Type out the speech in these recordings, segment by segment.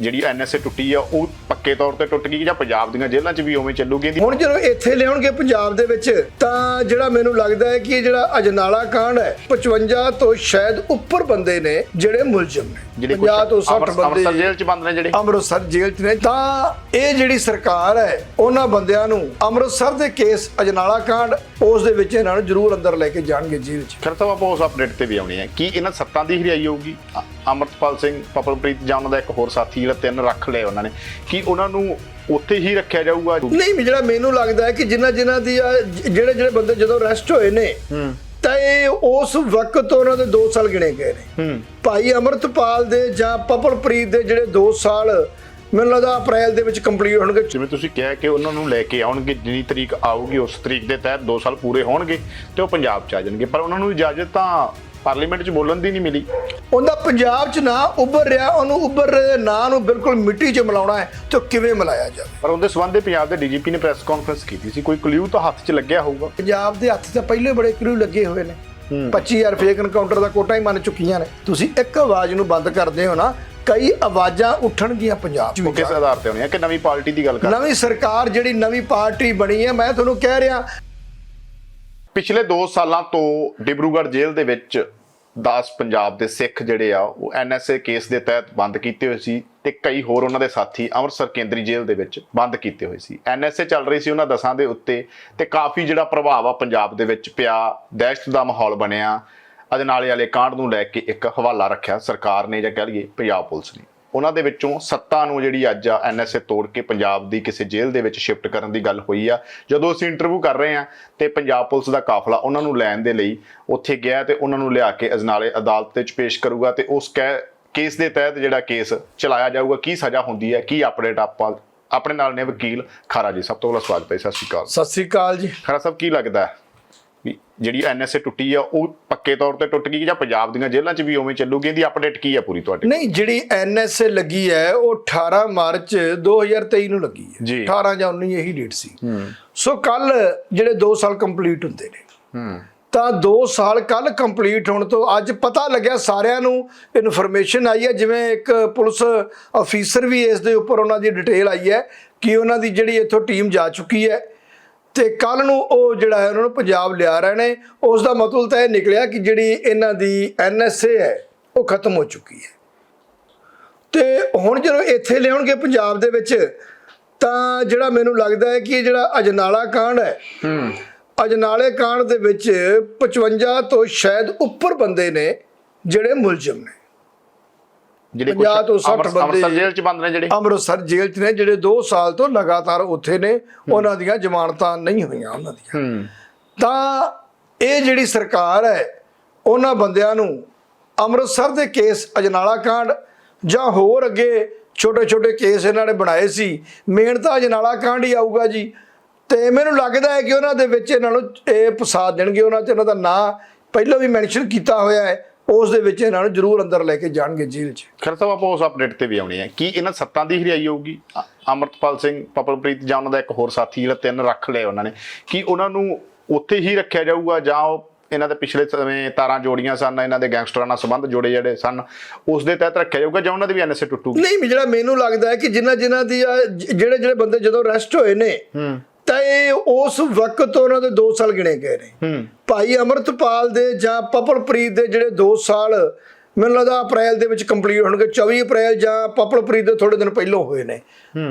ਜਿਹੜੀ ਐਨਐਸਏ ਟੁੱਟੀ ਆ ਉਹ ਪੱਕੇ ਤੌਰ ਤੇ ਟੁੱਟ ਗਈ ਜਾਂ ਪੰਜਾਬ ਦੀਆਂ ਜੇਲ੍ਹਾਂ 'ਚ ਵੀ ਉਵੇਂ ਚੱਲੂਗੀ ਹੁਣ ਜਦੋਂ ਇੱਥੇ ਲਿਆਉਣਗੇ ਪੰਜਾਬ ਦੇ ਵਿੱਚ ਤਾਂ ਜਿਹੜਾ ਮੈਨੂੰ ਲੱਗਦਾ ਹੈ ਕਿ ਇਹ ਜਿਹੜਾ ਅਜਨਾਲਾ ਕਾਂਡ ਹੈ 55 ਤੋਂ ਸ਼ਾਇਦ ਉੱਪਰ ਬੰਦੇ ਨੇ ਜਿਹੜੇ ਮੁਲਜ਼ਮ ਨੇ। ਜਿਹੜੇ 50 ਤੋਂ 60 ਅੰਮ੍ਰਿਤ- ਅੰਮ੍ਰਿਤਸਰ ਬੰਦੇ ਜੇਲ੍ਹ 'ਚ ਬੰਦ ਨੇ ਜਿਹੜੇ। ਅੰਮ੍ਰਿਤਸਰ ਜੇਲ੍ਹ 'ਚ ਨੇ। ਤਾਂ ਇਹ ਜਿਹੜੀ ਸਰਕਾਰ ਹੈ ਉਹਨਾਂ ਬੰਦਿਆਂ ਨੂੰ ਅੰਮ੍ਰਿਤਸਰ ਦੇ ਕੇਸ ਅਜਨਾਲਾ ਕਾਂਡ ਉਸ ਦੇ ਵਿੱਚ ਇਹਨਾਂ ਨੂੰ ਜ਼ਰੂਰ ਅੰਦਰ ਲੈ ਕੇ ਜਾਣਗੇ ਜੇਲ੍ਹ 'ਚ। ਫਿਰ ਤਾਂ ਆਪਾਂ ਉਸ ਅਪਡੇਟ ਤੇ ਵੀ ਆਉਣੇ ਆ। ਕੀ ਇਹਨਾਂ ਸੱਤਾਂ ਦੀ ਹਰਿਆਈ ਹੋਊਗੀ? ਅੰਮ੍ਰਿਤਪਾਲ ਸਿੰਘ ਪਪਲਪ੍ਰੀਤ ਜਾਂ ਉਹਨਾਂ ਦਾ ਇੱਕ ਹੋਰ ਸਾਥੀ ਜਿਹੜਾ ਤਿੰਨ ਰੱਖ ਲਏ ਉਹਨਾਂ ਨੇ। ਕੀ ਉਹਨਾਂ ਨੂੰ ਉੱਥੇ ਹੀ ਰੱਖਿਆ ਜਾਊਗਾ? ਨਹੀਂ ਵੀ ਜਿਹੜਾ ਮੈਨੂੰ ਲੱਗਦਾ ਹੈ ਕਿ ਜਿਨ੍ਹਾਂ ਜਿਨ੍ਹਾਂ ਦੀ ਆ, ਜ- ਜਿਹੜੇ ਜਿਹੜੇ ਬੰਦੇ ਜਦੋਂ ਅਰੈਸਟ ਹੋਏ ਨੇ ਤਾਂ ਇਹ ਉਸ ਵਕਤ ਉਹਨਾਂ ਦੇ 2 ਸਾਲ ਗਿਣੇ ਗਏ ਨੇ। ਭਾਈ ਅਮਰਤਪਾਲ ਦੇ ਜਾਂ ਪਪਲਪ੍ਰੀਤ ਦੇ ਜਿਹੜੇ 2 ਸਾਲ ਮੈਨੂੰ ਲੱਗਦਾ ਅਪ੍ਰੈਲ ਦੇ ਵਿੱਚ ਕੰਪਲੀਟ ਹੋਣਗੇ। ਜਿਵੇਂ ਤੁਸੀਂ ਕਿਹਾ ਕਿ ਉਹਨਾਂ ਨੂੰ ਲੈ ਕੇ ਆਉਣਗੇ ਜਿੰਨੀ ਤਰੀਕ ਆਊਗੀ ਉਸ ਤਰੀਕ ਦੇ ਤਹਿਤ 2 ਸਾਲ ਪੂਰੇ ਹੋਣਗੇ ਤੇ ਉਹ ਪੰਜਾਬ 'ਚ ਆ ਜਾਣਗੇ। ਪਰ ਉਹਨਾਂ ਨੂੰ ਇਜਾਜ਼ਤ ਤਾਂ ਪਾਰਲੀਮੈਂਟ 'ਚ ਬੋਲਣ ਦੀ ਨਹੀਂ ਮਿਲੀ। ਉਹਦਾ ਪੰਜਾਬ 'ਚ ਨਾਂ ਉੱਭਰ ਰਿਹਾ ਉਹਨੂੰ ਉੱਭਰ ਰਹੇ ਨਾਂ ਨੂੰ ਬਿਲਕੁਲ ਮਿੱਟੀ 'ਚ ਮਿਲਾਉਣਾ ਹੈ ਤੇ ਉਹ ਕਿਵੇਂ ਮਿਲਾਇਆ ਜਾਵੇ? ਪਰ ਉਹਦੇ ਸੰਬੰਧ ਪੰਜਾਬ ਦੇ ਡੀਜੀਪੀ ਨੇ ਪ੍ਰੈਸ ਕਾਨਫਰੰਸ ਕੀਤੀ ਸੀ। ਕੋਈ ਕਲੂ ਤਾਂ ਹੱਥ 'ਚ ਲੱਗਿਆ ਹੋਊਗਾ। ਪੰਜਾਬ ਦੇ ਹੱਥ 'ਚ ਪਹਿਲੇ ਬੜੇ ਕਰੂ ਲੱਗੇ ਹੋਏ ਨੇ। 25000 ਫੇਕ ਐਨਕਾਊਂਟਰ ਦਾ ਕੋਟਾ ਹੀ ਮੰਨ ਚੁੱਕੀਆਂ ਨੇ। ਤੁਸੀਂ ਇੱਕ ਆਵਾਜ਼ ਨੂੰ ਬੰਦ ਕਰਦੇ ਹੋ ਨਾ ਕਈ ਆਵਾਜ਼ਾਂ ਉੱਠਣਗੀਆਂ ਪੰਜਾਬ 'ਚ ਕਿਸ ਆਧਾਰ ਤੇ ਹੋਣੀ ਹੈ ਕਿ ਨਵੀਂ ਪਾਰਟੀ ਦੀ ਗੱਲ ਕਰ ਨਵੀਂ ਸਰਕਾਰ ਜਿਹੜੀ ਨਵੀਂ ਪਾਰਟੀ ਬਣੀ ਹੈ ਮੈਂ ਤੁਹਾਨੂੰ ਕਹਿ ਰਿਹਾ ਪਿਛਲੇ 2 ਸਾਲਾਂ ਤੋਂ ਡਿਬਰੂਗੜ੍ਹ ਜੇਲ੍ਹ ਦੇ ਵਿੱਚ 10 ਪੰਜਾਬ ਦੇ ਸਿੱਖ ਜਿਹੜੇ ਆ, ਉਹ ਐਨਐਸਏ ਕੇਸ ਦੇ ਤਹਿਤ ਬੰਦ ਕੀਤੇ ਹੋਏ ਸੀ ਤੇ ਕਈ ਹੋਰ ਉਹਨਾਂ ਦੇ ਸਾਥੀ ਅੰਮ੍ਰਿਤਸਰ ਕੇਂਦਰੀ ਜੇਲ੍ਹ ਦੇ ਵਿੱਚ ਬੰਦ ਕੀਤੇ ਹੋਏ ਸੀ। ਐਨਐਸਏ ਚੱਲ ਰਹੀ ਸੀ ਉਹਨਾਂ ਦਸਾਂ ਦੇ ਉੱਤੇ ਤੇ ਕਾਫੀ ਜਿਹੜਾ ਪ੍ਰਭਾਵ ਆ ਪੰਜਾਬ ਦੇ ਵਿੱਚ ਪਿਆ, ਦਹਿਸ਼ਤ ਦਾ ਮਾਹੌਲ ਬਣਿਆ। ਅਜਨਾਲੇ ਵਾਲੇ ਕਾਂਡ ਨੂੰ ਲੈ ਕੇ ਇੱਕ ਹਵਾਲਾ ਰੱਖਿਆ ਸਰਕਾਰ ਨੇ ਜਾਂ ਕਹਿ ਲਈਏ ਪੰਜਾਬ ਪੁਲਿਸ ਨੇ। ਉਹਨਾਂ ਦੇ ਵਿੱਚੋਂ ਸੱਤਾ ਨੂੰ ਜਿਹੜੀ ਅੱਜ ਆ ਐਨਐਸਏ ਤੋੜ ਕੇ ਪੰਜਾਬ ਦੀ ਕਿਸੇ ਜੇਲ੍ਹ ਦੇ ਵਿੱਚ ਸ਼ਿਫਟ ਕਰਨ ਦੀ ਗੱਲ ਹੋਈ ਆ। ਜਦੋਂ ਅਸੀਂ ਇੰਟਰਵਿਊ ਕਰ ਰਹੇ ਆ ਤੇ ਪੰਜਾਬ ਪੁਲਿਸ ਦਾ ਕਾਫਲਾ ਉਹਨਾਂ ਨੂੰ ਲੈਣ ਦੇ ਲਈ ਉੱਥੇ ਗਿਆ ਤੇ ਉਹਨਾਂ ਨੂੰ ਲਿਆ ਕੇ ਅਜਨਾਲੇ ਅਦਾਲਤ ਵਿੱਚ ਪੇਸ਼ ਕਰੂਗਾ ਤੇ ਉਸ ਕੈ ਕੇਸ ਦੇ ਤਹਿਤ ਜਿਹੜਾ ਕੇਸ ਚਲਾਇਆ ਜਾਊਗਾ ਕੀ ਸਜ਼ਾ ਹੁੰਦੀ ਹੈ ਕੀ ਅਪਡੇਟ ਆਪਾਂ ਆਪਣੇ ਨਾਲ ਨੇ ਵਕੀਲ ਖਾਰਾ ਜੀ। ਸਭ ਤੋਂ ਪਹਿਲਾਂ ਸਵਾਗਤ ਹੈ ਸਤਿ ਸ਼੍ਰੀ ਅਕਾਲ। ਸਤਿ ਸ੍ਰੀ ਅਕਾਲ ਜੀ। ਖਾਰਾ ਸਾਹਿਬ ਕੀ ਲੱਗਦਾ ਹੈ? ਜਿਹੜੀ ਐਨਐਸਏ ਟੁੱਟੀ ਆ ਉਹ ਪੱਕੇ ਤੌਰ ਤੇ ਟੁੱਟ ਗਈ ਜਾਂ ਪੰਜਾਬ ਦੀਆਂ ਜੇਲ੍ਹਾਂ 'ਚ ਵੀ ਉਵੇਂ ਚੱਲੂਗੀ ਇਹਦੀ ਅਪਡੇਟ ਕੀ ਆ ਪੂਰੀ ਤੁਹਾਡੀ? ਨਹੀਂ ਜਿਹੜੀ ਐਨਐਸਏ ਲੱਗੀ ਹੈ ਉਹ 18 ਮਾਰਚ 2023 ਨੂੰ ਲੱਗੀ ਹੈ। ਜੀ। 18 ਜਾਂ 19 ਇਹੀ ਡੇਟ ਸੀ। ਸੋ ਕੱਲ ਜਿਹੜੇ 2 ਸਾਲ ਕੰਪਲੀਟ ਹੁੰਦੇ ਨੇ ਤਾਂ 2 ਸਾਲ ਕੱਲ ਕੰਪਲੀਟ ਹੋਣ ਤੋਂ ਅੱਜ ਪਤਾ ਲੱਗਿਆ ਸਾਰਿਆਂ ਨੂੰ ਇਨਫੋਰਮੇਸ਼ਨ ਆਈ ਹੈ ਜਿਵੇਂ ਇੱਕ ਪੁਲਿਸ ਅਫੀਸਰ ਵੀ ਇਸ ਦੇ ਉੱਪਰ ਉਹਨਾਂ ਦੀ ਡਿਟੇਲ ਆਈ ਹੈ ਕਿ ਉਹਨਾਂ ਦੀ ਜਿਹੜੀ ਇੱਥੋਂ ਟੀਮ ਜਾ ਚੁੱਕੀ ਹੈ ਤੇ ਕੱਲ ਨੂੰ ਉਹ ਜਿਹੜਾ ਹੈ ਉਹਨਾਂ ਨੂੰ ਪੰਜਾਬ ਲਿਆ ਰਹੇ ਨੇ। ਉਸ ਦਾ ਮਤਲਬ ਤਾਂ ਇਹ ਨਿਕਲਿਆ ਕਿ ਜਿਹੜੀ ਇਹਨਾਂ ਦੀ ਐਨਐਸਏ ਹੈ ਉਹ ਖਤਮ ਹੋ ਚੁੱਕੀ ਹੈ। ਤੇ ਹੁਣ ਜਦੋਂ ਇੱਥੇ ਲਿਆਉਣਗੇ ਪੰਜਾਬ ਦੇ ਵਿੱਚ ਤਾਂ ਜਿਹੜਾ ਮੈਨੂੰ ਲੱਗਦਾ ਹੈ ਕਿ ਇਹ ਜਿਹੜਾ ਅਜਨਾਲਾ ਕਾਂਡ ਹੈ ਹੂੰ। ਅਜਨਾਲੇ ਕਾਂਡ ਦੇ ਵਿੱਚ 55 ਤੋਂ ਸ਼ਾਇਦ ਉੱਪਰ ਬੰਦੇ ਨੇ ਜਿਹੜੇ ਮੁਲਜ਼ਮ ਨੇ। ਜਿਹੜੇ 50 ਤੋਂ 60 ਅੰਮ੍ਰਿਤ- ਅੰਮ੍ਰਿਤਸਰ ਬੰਦੇ- ਜੇਲ੍ਹ 'ਚ ਬੰਦ ਨੇ ਜਿਹੜੇ। ਅੰਮ੍ਰਿਤਸਰ ਜੇਲ੍ਹ 'ਚ ਨੇ ਜਿਹੜੇ 2 ਸਾਲ ਤੋਂ ਲਗਾਤਾਰ ਉੱਥੇ ਨੇ ਉਹਨਾਂ ਦੀਆਂ ਜ਼ਮਾਨਤਾਂ ਨਹੀਂ ਹੋਈਆਂ ਉਹਨਾਂ ਦੀਆਂ। ਤਾਂ ਇਹ ਜਿਹੜੀ ਸਰਕਾਰ ਹੈ ਉਹਨਾਂ ਬੰਦਿਆਂ ਨੂੰ ਅੰਮ੍ਰਿਤਸਰ ਦੇ ਕੇਸ ਅਜਨਾਲਾ ਕਾਂਡ ਜਾਂ ਹੋਰ ਅੱਗੇ ਛੋਟੇ ਛੋਟੇ ਕੇਸ ਇਹਨਾਂ ਨੇ ਬਣਾਏ ਸੀ ਮੇਨ ਤਾਂ ਅਜਨਾਲਾ ਕਾਂਡ ਹੀ ਆਊਗਾ ਜੀ। ਤੇ ਮੈਨੂੰ ਲੱਗਦਾ ਹੈ ਕਿ ਉਹਨਾਂ ਦੇ ਵਿੱਚ ਇਹਨਾਂ ਨੂੰ ਇਹ ਫਸਾ ਦੇਣਗੇ ਉਹਨਾਂ 'ਚ ਇਹਨਾਂ ਦਾ ਨਾਂ ਪਹਿਲਾਂ ਵੀ ਮੈਂਸ਼ਨ ਕੀਤਾ ਹੋਇਆ ਹੈ। ਉਸ ਦੇ ਵਿੱਚ ਇਹਨਾਂ ਨੂੰ ਜ਼ਰੂਰ ਅੰਦਰ ਲੈ ਕੇ ਜਾਣਗੇ ਜੇਲ੍ਹ 'ਚ। ਖਰ ਸਾਹਿਬ ਆਪਾਂ ਉਸ ਅਪਡੇਟ ਤੇ ਵੀ ਆਉਣੇ ਆ। ਕੀ ਇਹਨਾਂ ਸੱਤਾਂ ਦੀ ਹਰਿਆਈ ਹੋਊਗੀ? ਅੰਮ੍ਰਿਤਪਾਲ ਸਿੰਘ ਪਪਲਪ੍ਰੀਤ ਜਾਂ ਉਹਨਾਂ ਦਾ ਇੱਕ ਹੋਰ ਸਾਥੀ ਜਿਹੜਾ ਤਿੰਨ ਰੱਖ ਲਏ ਉਹਨਾਂ ਨੇ। ਕੀ ਉਹਨਾਂ ਨੂੰ ਉੱਥੇ ਹੀ ਰੱਖਿਆ ਜਾਊਗਾ ਜਾਂ ਉਹ ਇਹਨਾਂ ਦੇ ਪਿਛਲੇ ਸਮੇਂ ਤਾਰਾਂ ਜੋੜੀਆਂ ਸਨ ਇਹਨਾਂ ਦੇ ਗੈਂਗਸਟਰਾਂ ਨਾਲ ਸੰਬੰਧ ਜੋੜੇ ਜਿਹੜੇ ਸਨ ਉਸ ਦੇ ਤਹਿਤ ਰੱਖਿਆ ਜਾਊਗਾ ਜਾਂ ਉਹਨਾਂ ਦੀ ਵੀ ਐਨਐਸਏ ਟੁੱਟੂਗੀ? ਨਹੀਂ ਜਿਹੜਾ ਮੈਨੂੰ ਲੱਗਦਾ ਹੈ ਕਿ ਜਿਨ੍ਹਾਂ ਜਿਨ੍ਹਾਂ ਦੀ ਜਿਹੜੇ ਜਿਹੜੇ ਬੰਦੇ ਜਦੋਂ ਅਰੈਸਟ ਹੋਏ ਨੇ ਹੂੰ। ਤਾਂ ਇਹ ਉਸ ਵਕਤ ਉਹਨਾਂ ਦੇ 2 ਸਾਲ ਗਿਣੇ ਗਏ ਨੇ। ਭਾਈ ਅਮਰਤਪਾਲ ਦੇ ਜਾਂ ਪਪਲਪ੍ਰੀਤ ਦੇ ਜਿਹੜੇ 2 ਸਾਲ ਮੈਨੂੰ ਲੱਗਦਾ ਅਪ੍ਰੈਲ ਦੇ ਵਿੱਚ ਕੰਪਲੀਟ ਹੋਣਗੇ 24 ਅਪ੍ਰੈਲ ਜਾਂ ਪਪਲਪ੍ਰੀਤ ਦੇ ਥੋੜੇ ਦਿਨ ਪਹਿਲਾਂ ਹੋਏ ਨੇ।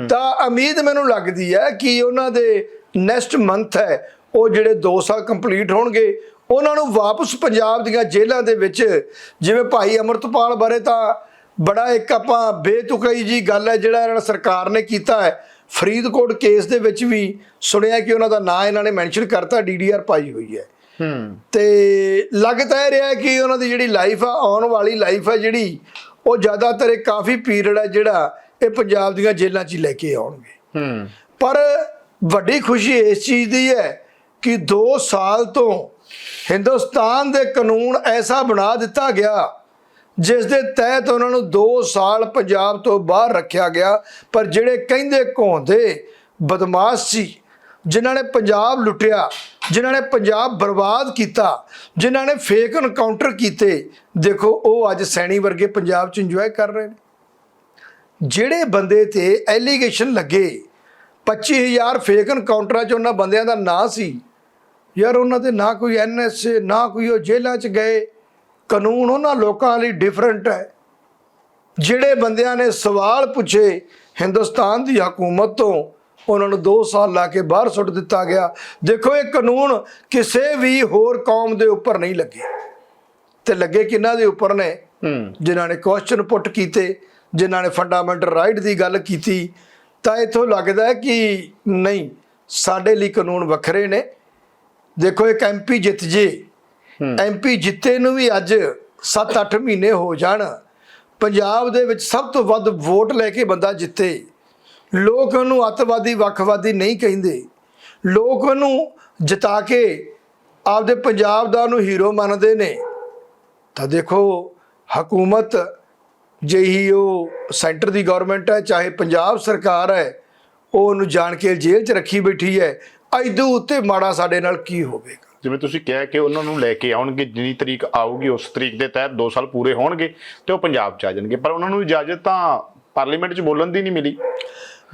ਤਾਂ ਉਮੀਦ ਮੈਨੂੰ ਲੱਗਦੀ ਹੈ ਕਿ ਉਹਨਾਂ ਦੇ ਨੈਕਸਟ ਮੰਥ ਹੈ ਉਹ ਜਿਹੜੇ 2 ਸਾਲ ਕੰਪਲੀਟ ਹੋਣਗੇ ਉਹਨਾਂ ਨੂੰ ਵਾਪਸ ਪੰਜਾਬ ਦੀਆਂ ਜੇਲ੍ਹਾਂ ਦੇ ਵਿੱਚ ਜਿਵੇਂ ਭਾਈ ਅਮਰਤਪਾਲ ਬਾਰੇ ਤਾਂ ਬੜਾ ਇੱਕ ਆਪਾਂ ਬੇਤੁਕਈ ਜੀ ਗੱਲ ਹੈ ਜਿਹੜਾ ਇਹਨਾਂ ਸਰਕਾਰ ਨੇ ਕੀਤਾ ਹੈ ਫਰੀਦਕੋਟ ਕੇਸ ਦੇ ਵਿੱਚ ਵੀ ਸੁਣਿਆ ਕਿ ਉਹਨਾਂ ਦਾ ਨਾਂ ਇਹਨਾਂ ਨੇ ਮੈਂਸ਼ਨ ਕਰਤਾ ਡੀਡੀਆਰ ਪਾਈ ਹੋਈ ਹੈ। ਹੂੰ। ਤੇ ਲੱਗ ਤਾਂ ਇਹ ਰਿਹਾ ਕਿ ਉਹਨਾਂ ਦੀ ਜਿਹੜੀ ਲਾਈਫ ਆ ਆਉਣ ਵਾਲੀ ਲਾਈਫ ਆ ਜਿਹੜੀ ਉਹ ਜ਼ਿਆਦਾਤਰ ਇਹ ਕਾਫੀ ਪੀਰੀਅਡ ਆ ਜਿਹੜਾ ਇਹ ਪੰਜਾਬ ਦੀਆਂ ਜੇਲ੍ਹਾਂ 'ਚ ਹੀ ਲੈ ਕੇ ਆਉਣਗੇ। ਹੂੰ। ਪਰ ਵੱਡੀ ਖੁਸ਼ੀ ਇਸ ਚੀਜ਼ ਦੀ ਹੈ ਕਿ 2 ਸਾਲ ਤੋਂ ਹਿੰਦੁਸਤਾਨ ਦੇ ਕਾਨੂੰਨ ਐਸਾ ਬਣਾ ਦਿੱਤਾ ਗਿਆ ਜਿਸ ਦੇ ਤਹਿਤ ਉਹਨਾਂ ਨੂੰ 2 ਸਾਲ ਪੰਜਾਬ ਤੋਂ ਬਾਹਰ ਰੱਖਿਆ ਗਿਆ, ਪਰ ਜਿਹੜੇ ਕਹਿੰਦੇ ਘੋਂਦੇ ਬਦਮਾਸ਼ ਸੀ, ਜਿਨ੍ਹਾਂ ਨੇ ਪੰਜਾਬ ਲੁੱਟਿਆ, ਜਿਨ੍ਹਾਂ ਨੇ ਪੰਜਾਬ ਬਰਬਾਦ ਕੀਤਾ, ਜਿਨ੍ਹਾਂ ਨੇ ਫੇਕ ਐਨਕਾਊਂਟਰ ਕੀਤੇ, ਦੇਖੋ ਉਹ ਅੱਜ ਸੈਣੀ ਵਰਗੇ ਪੰਜਾਬ 'ਚ ਇੰਜੋਏ ਕਰ ਰਹੇ ਨੇ। ਜਿਹੜੇ ਬੰਦੇ ਤੇ ਐਲੀਗੇਸ਼ਨ ਲੱਗੇ 25000 ਫੇਕ ਐਨਕਾਊਂਟਰਾਂ 'ਚ ਉਹਨਾਂ ਬੰਦਿਆਂ ਦਾ ਨਾਂ ਸੀ, ਯਾਰ ਉਹਨਾਂ 'ਤੇ ਨਾ ਕੋਈ ਐਨਐਸਏ ਨਾ ਕੋਈ ਉਹ ਜੇਲ੍ਹਾਂ 'ਚ ਗਏ ਕਾਨੂੰਨ ਉਹਨਾਂ ਲੋਕਾਂ ਲਈ ਡਿਫਰੈਂਟ ਹੈ। ਜਿਹੜੇ ਬੰਦਿਆਂ ਨੇ ਸਵਾਲ ਪੁੱਛੇ ਹਿੰਦੁਸਤਾਨ ਦੀ ਹਕੂਮਤ ਤੋਂ ਉਹਨਾਂ ਨੂੰ 2 ਸਾਲ ਲਾ ਕੇ ਬਾਹਰ ਸੁੱਟ ਦਿੱਤਾ ਗਿਆ। ਦੇਖੋ ਇਹ ਕਾਨੂੰਨ ਕਿਸੇ ਵੀ ਹੋਰ ਕੌਮ ਦੇ ਉੱਪਰ ਨਹੀਂ ਲੱਗੇ। ਤੇ ਲੱਗੇ ਕਿਹਨਾਂ ਦੇ ਉੱਪਰ ਨੇ? ਜਿਨ੍ਹਾਂ ਨੇ ਕੁਐਸਚਨ ਪੁੱਟ ਕੀਤੇ ਜਿਨ੍ਹਾਂ ਨੇ ਫੰਡਾਮੈਂਟਲ ਰਾਈਟ ਦੀ ਗੱਲ ਕੀਤੀ। ਤਾਂ ਇਥੋਂ ਲੱਗਦਾ ਕਿ ਨਹੀਂ ਸਾਡੇ ਲਈ ਕਾਨੂੰਨ ਵੱਖਰੇ ਨੇ। ਦੇਖੋ ਇੱਕ ਐਮਪੀ ਜਿੱਤ ਜੇ ਐਮਪੀ ਜਿੱਤੇ ਨੂੰ ਵੀ ਅੱਜ 7-8 ਮਹੀਨੇ ਹੋ ਜਾਣ, ਪੰਜਾਬ ਦੇ ਵਿੱਚ ਸਭ ਤੋਂ ਵੱਧ ਵੋਟ ਲੈ ਕੇ ਬੰਦਾ ਜਿੱਤੇ। ਲੋਕ ਉਹਨੂੰ ਅੱਤਵਾਦੀ, ਵੱਖਵਾਦੀ ਨਹੀਂ ਕਹਿੰਦੇ। ਲੋਕ ਉਹਨੂੰ ਜਿਤਾ ਕੇ ਆਪਦੇ ਪੰਜਾਬ ਦਾ ਉਹਨੂੰ ਹੀਰੋ ਮੰਨਦੇ ਨੇ। ਤਾਂ ਦੇਖੋ, ਹਕੂਮਤ ਜਿਹੀ ਉਹ ਸੈਂਟਰ ਦੀ ਗਵਰਨਮੈਂਟ ਹੈ, ਚਾਹੇ ਪੰਜਾਬ ਸਰਕਾਰ ਹੈ, ਉਹ ਉਹਨੂੰ ਜਾਣ ਕੇ ਜੇਲ੍ਹ 'ਚ ਰੱਖੀ ਬੈਠੀ ਹੈ। ਐਦੂ ਉੱਤੇ ਮਾੜਾ ਸਾਡੇ ਨਾਲ ਕੀ ਹੋਵੇਗਾ? ਜਿਵੇਂ ਤੁਸੀਂ ਕਿਹਾ ਕਿ ਉਹਨਾਂ ਨੂੰ ਲੈ ਕੇ ਆਉਣਗੇ ਜਿੰਨੀ ਤਰੀਕ ਆਊਗੀ ਉਸ ਤਰੀਕ ਦੇ ਤਹਿਤ 2 ਸਾਲ ਪੂਰੇ ਹੋਣਗੇ ਤੇ ਉਹ ਪੰਜਾਬ ਚ ਆ ਜਾਣਗੇ। ਪਰ ਉਹਨਾਂ ਨੂੰ ਇਜਾਜ਼ਤ ਤਾਂ ਪਾਰਲੀਮੈਂਟ ਚ ਬੋਲਣ ਦੀ ਨਹੀਂ ਮਿਲੀ।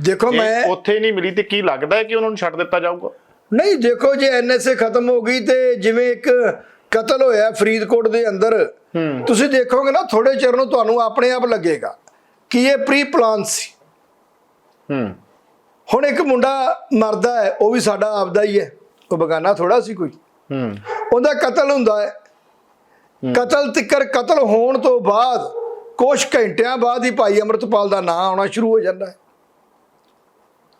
ਦੇਖੋ ਮੈਂ ਉੱਥੇ ਨਹੀਂ ਮਿਲੀ ਤੇ ਕੀ ਲੱਗਦਾ ਹੈ ਕਿ ਉਹਨਾਂ ਨੂੰ ਛੱਡ ਦਿੱਤਾ ਜਾਊਗਾ? ਨਹੀਂ ਦੇਖੋ ਜੇ ਐਨਐਸਏ ਖਤਮ ਹੋ ਗਈ ਤੇ ਜਿਵੇਂ ਇੱਕ ਕਤਲ ਹੋਇਆ ਫਰੀਦਕੋਟ ਦੇ ਅੰਦਰ ਤੁਸੀਂ ਦੇਖੋਗੇ ਨਾ ਥੋੜੇ ਚਿਰ ਨੂੰ ਤੁਹਾਨੂੰ ਆਪਣੇ ਆਪ ਲੱਗੇਗਾ ਕਿ ਇਹ ਪ੍ਰੀ ਪਲਾਨ ਸੀ। ਹੂੰ। ਹੁਣ ਇੱਕ ਮੁੰਡਾ ਮਰਦਾ ਹੈ ਉਹ ਵੀ ਸਾਡਾ ਆਪਦਾ ਹੀ ਹੈ। ਉਹ ਬਗਾਨਾ ਥੋੜਾ ਸੀ ਕੋਈ। ਉਹਦਾ ਕਤਲ ਹੁੰਦਾ ਹੈ। ਕਤਲ ਤਿੱਕਰ ਕਤਲ ਹੋਣ ਤੋਂ ਬਾਅਦ ਕੁਝ ਘੰਟਿਆਂ ਬਾਅਦ ਹੀ ਭਾਈ ਅਮਰਤਪਾਲ ਦਾ ਨਾਂ ਆਉਣਾ ਸ਼ੁਰੂ ਹੋ ਜਾਂਦਾ ਹੈ।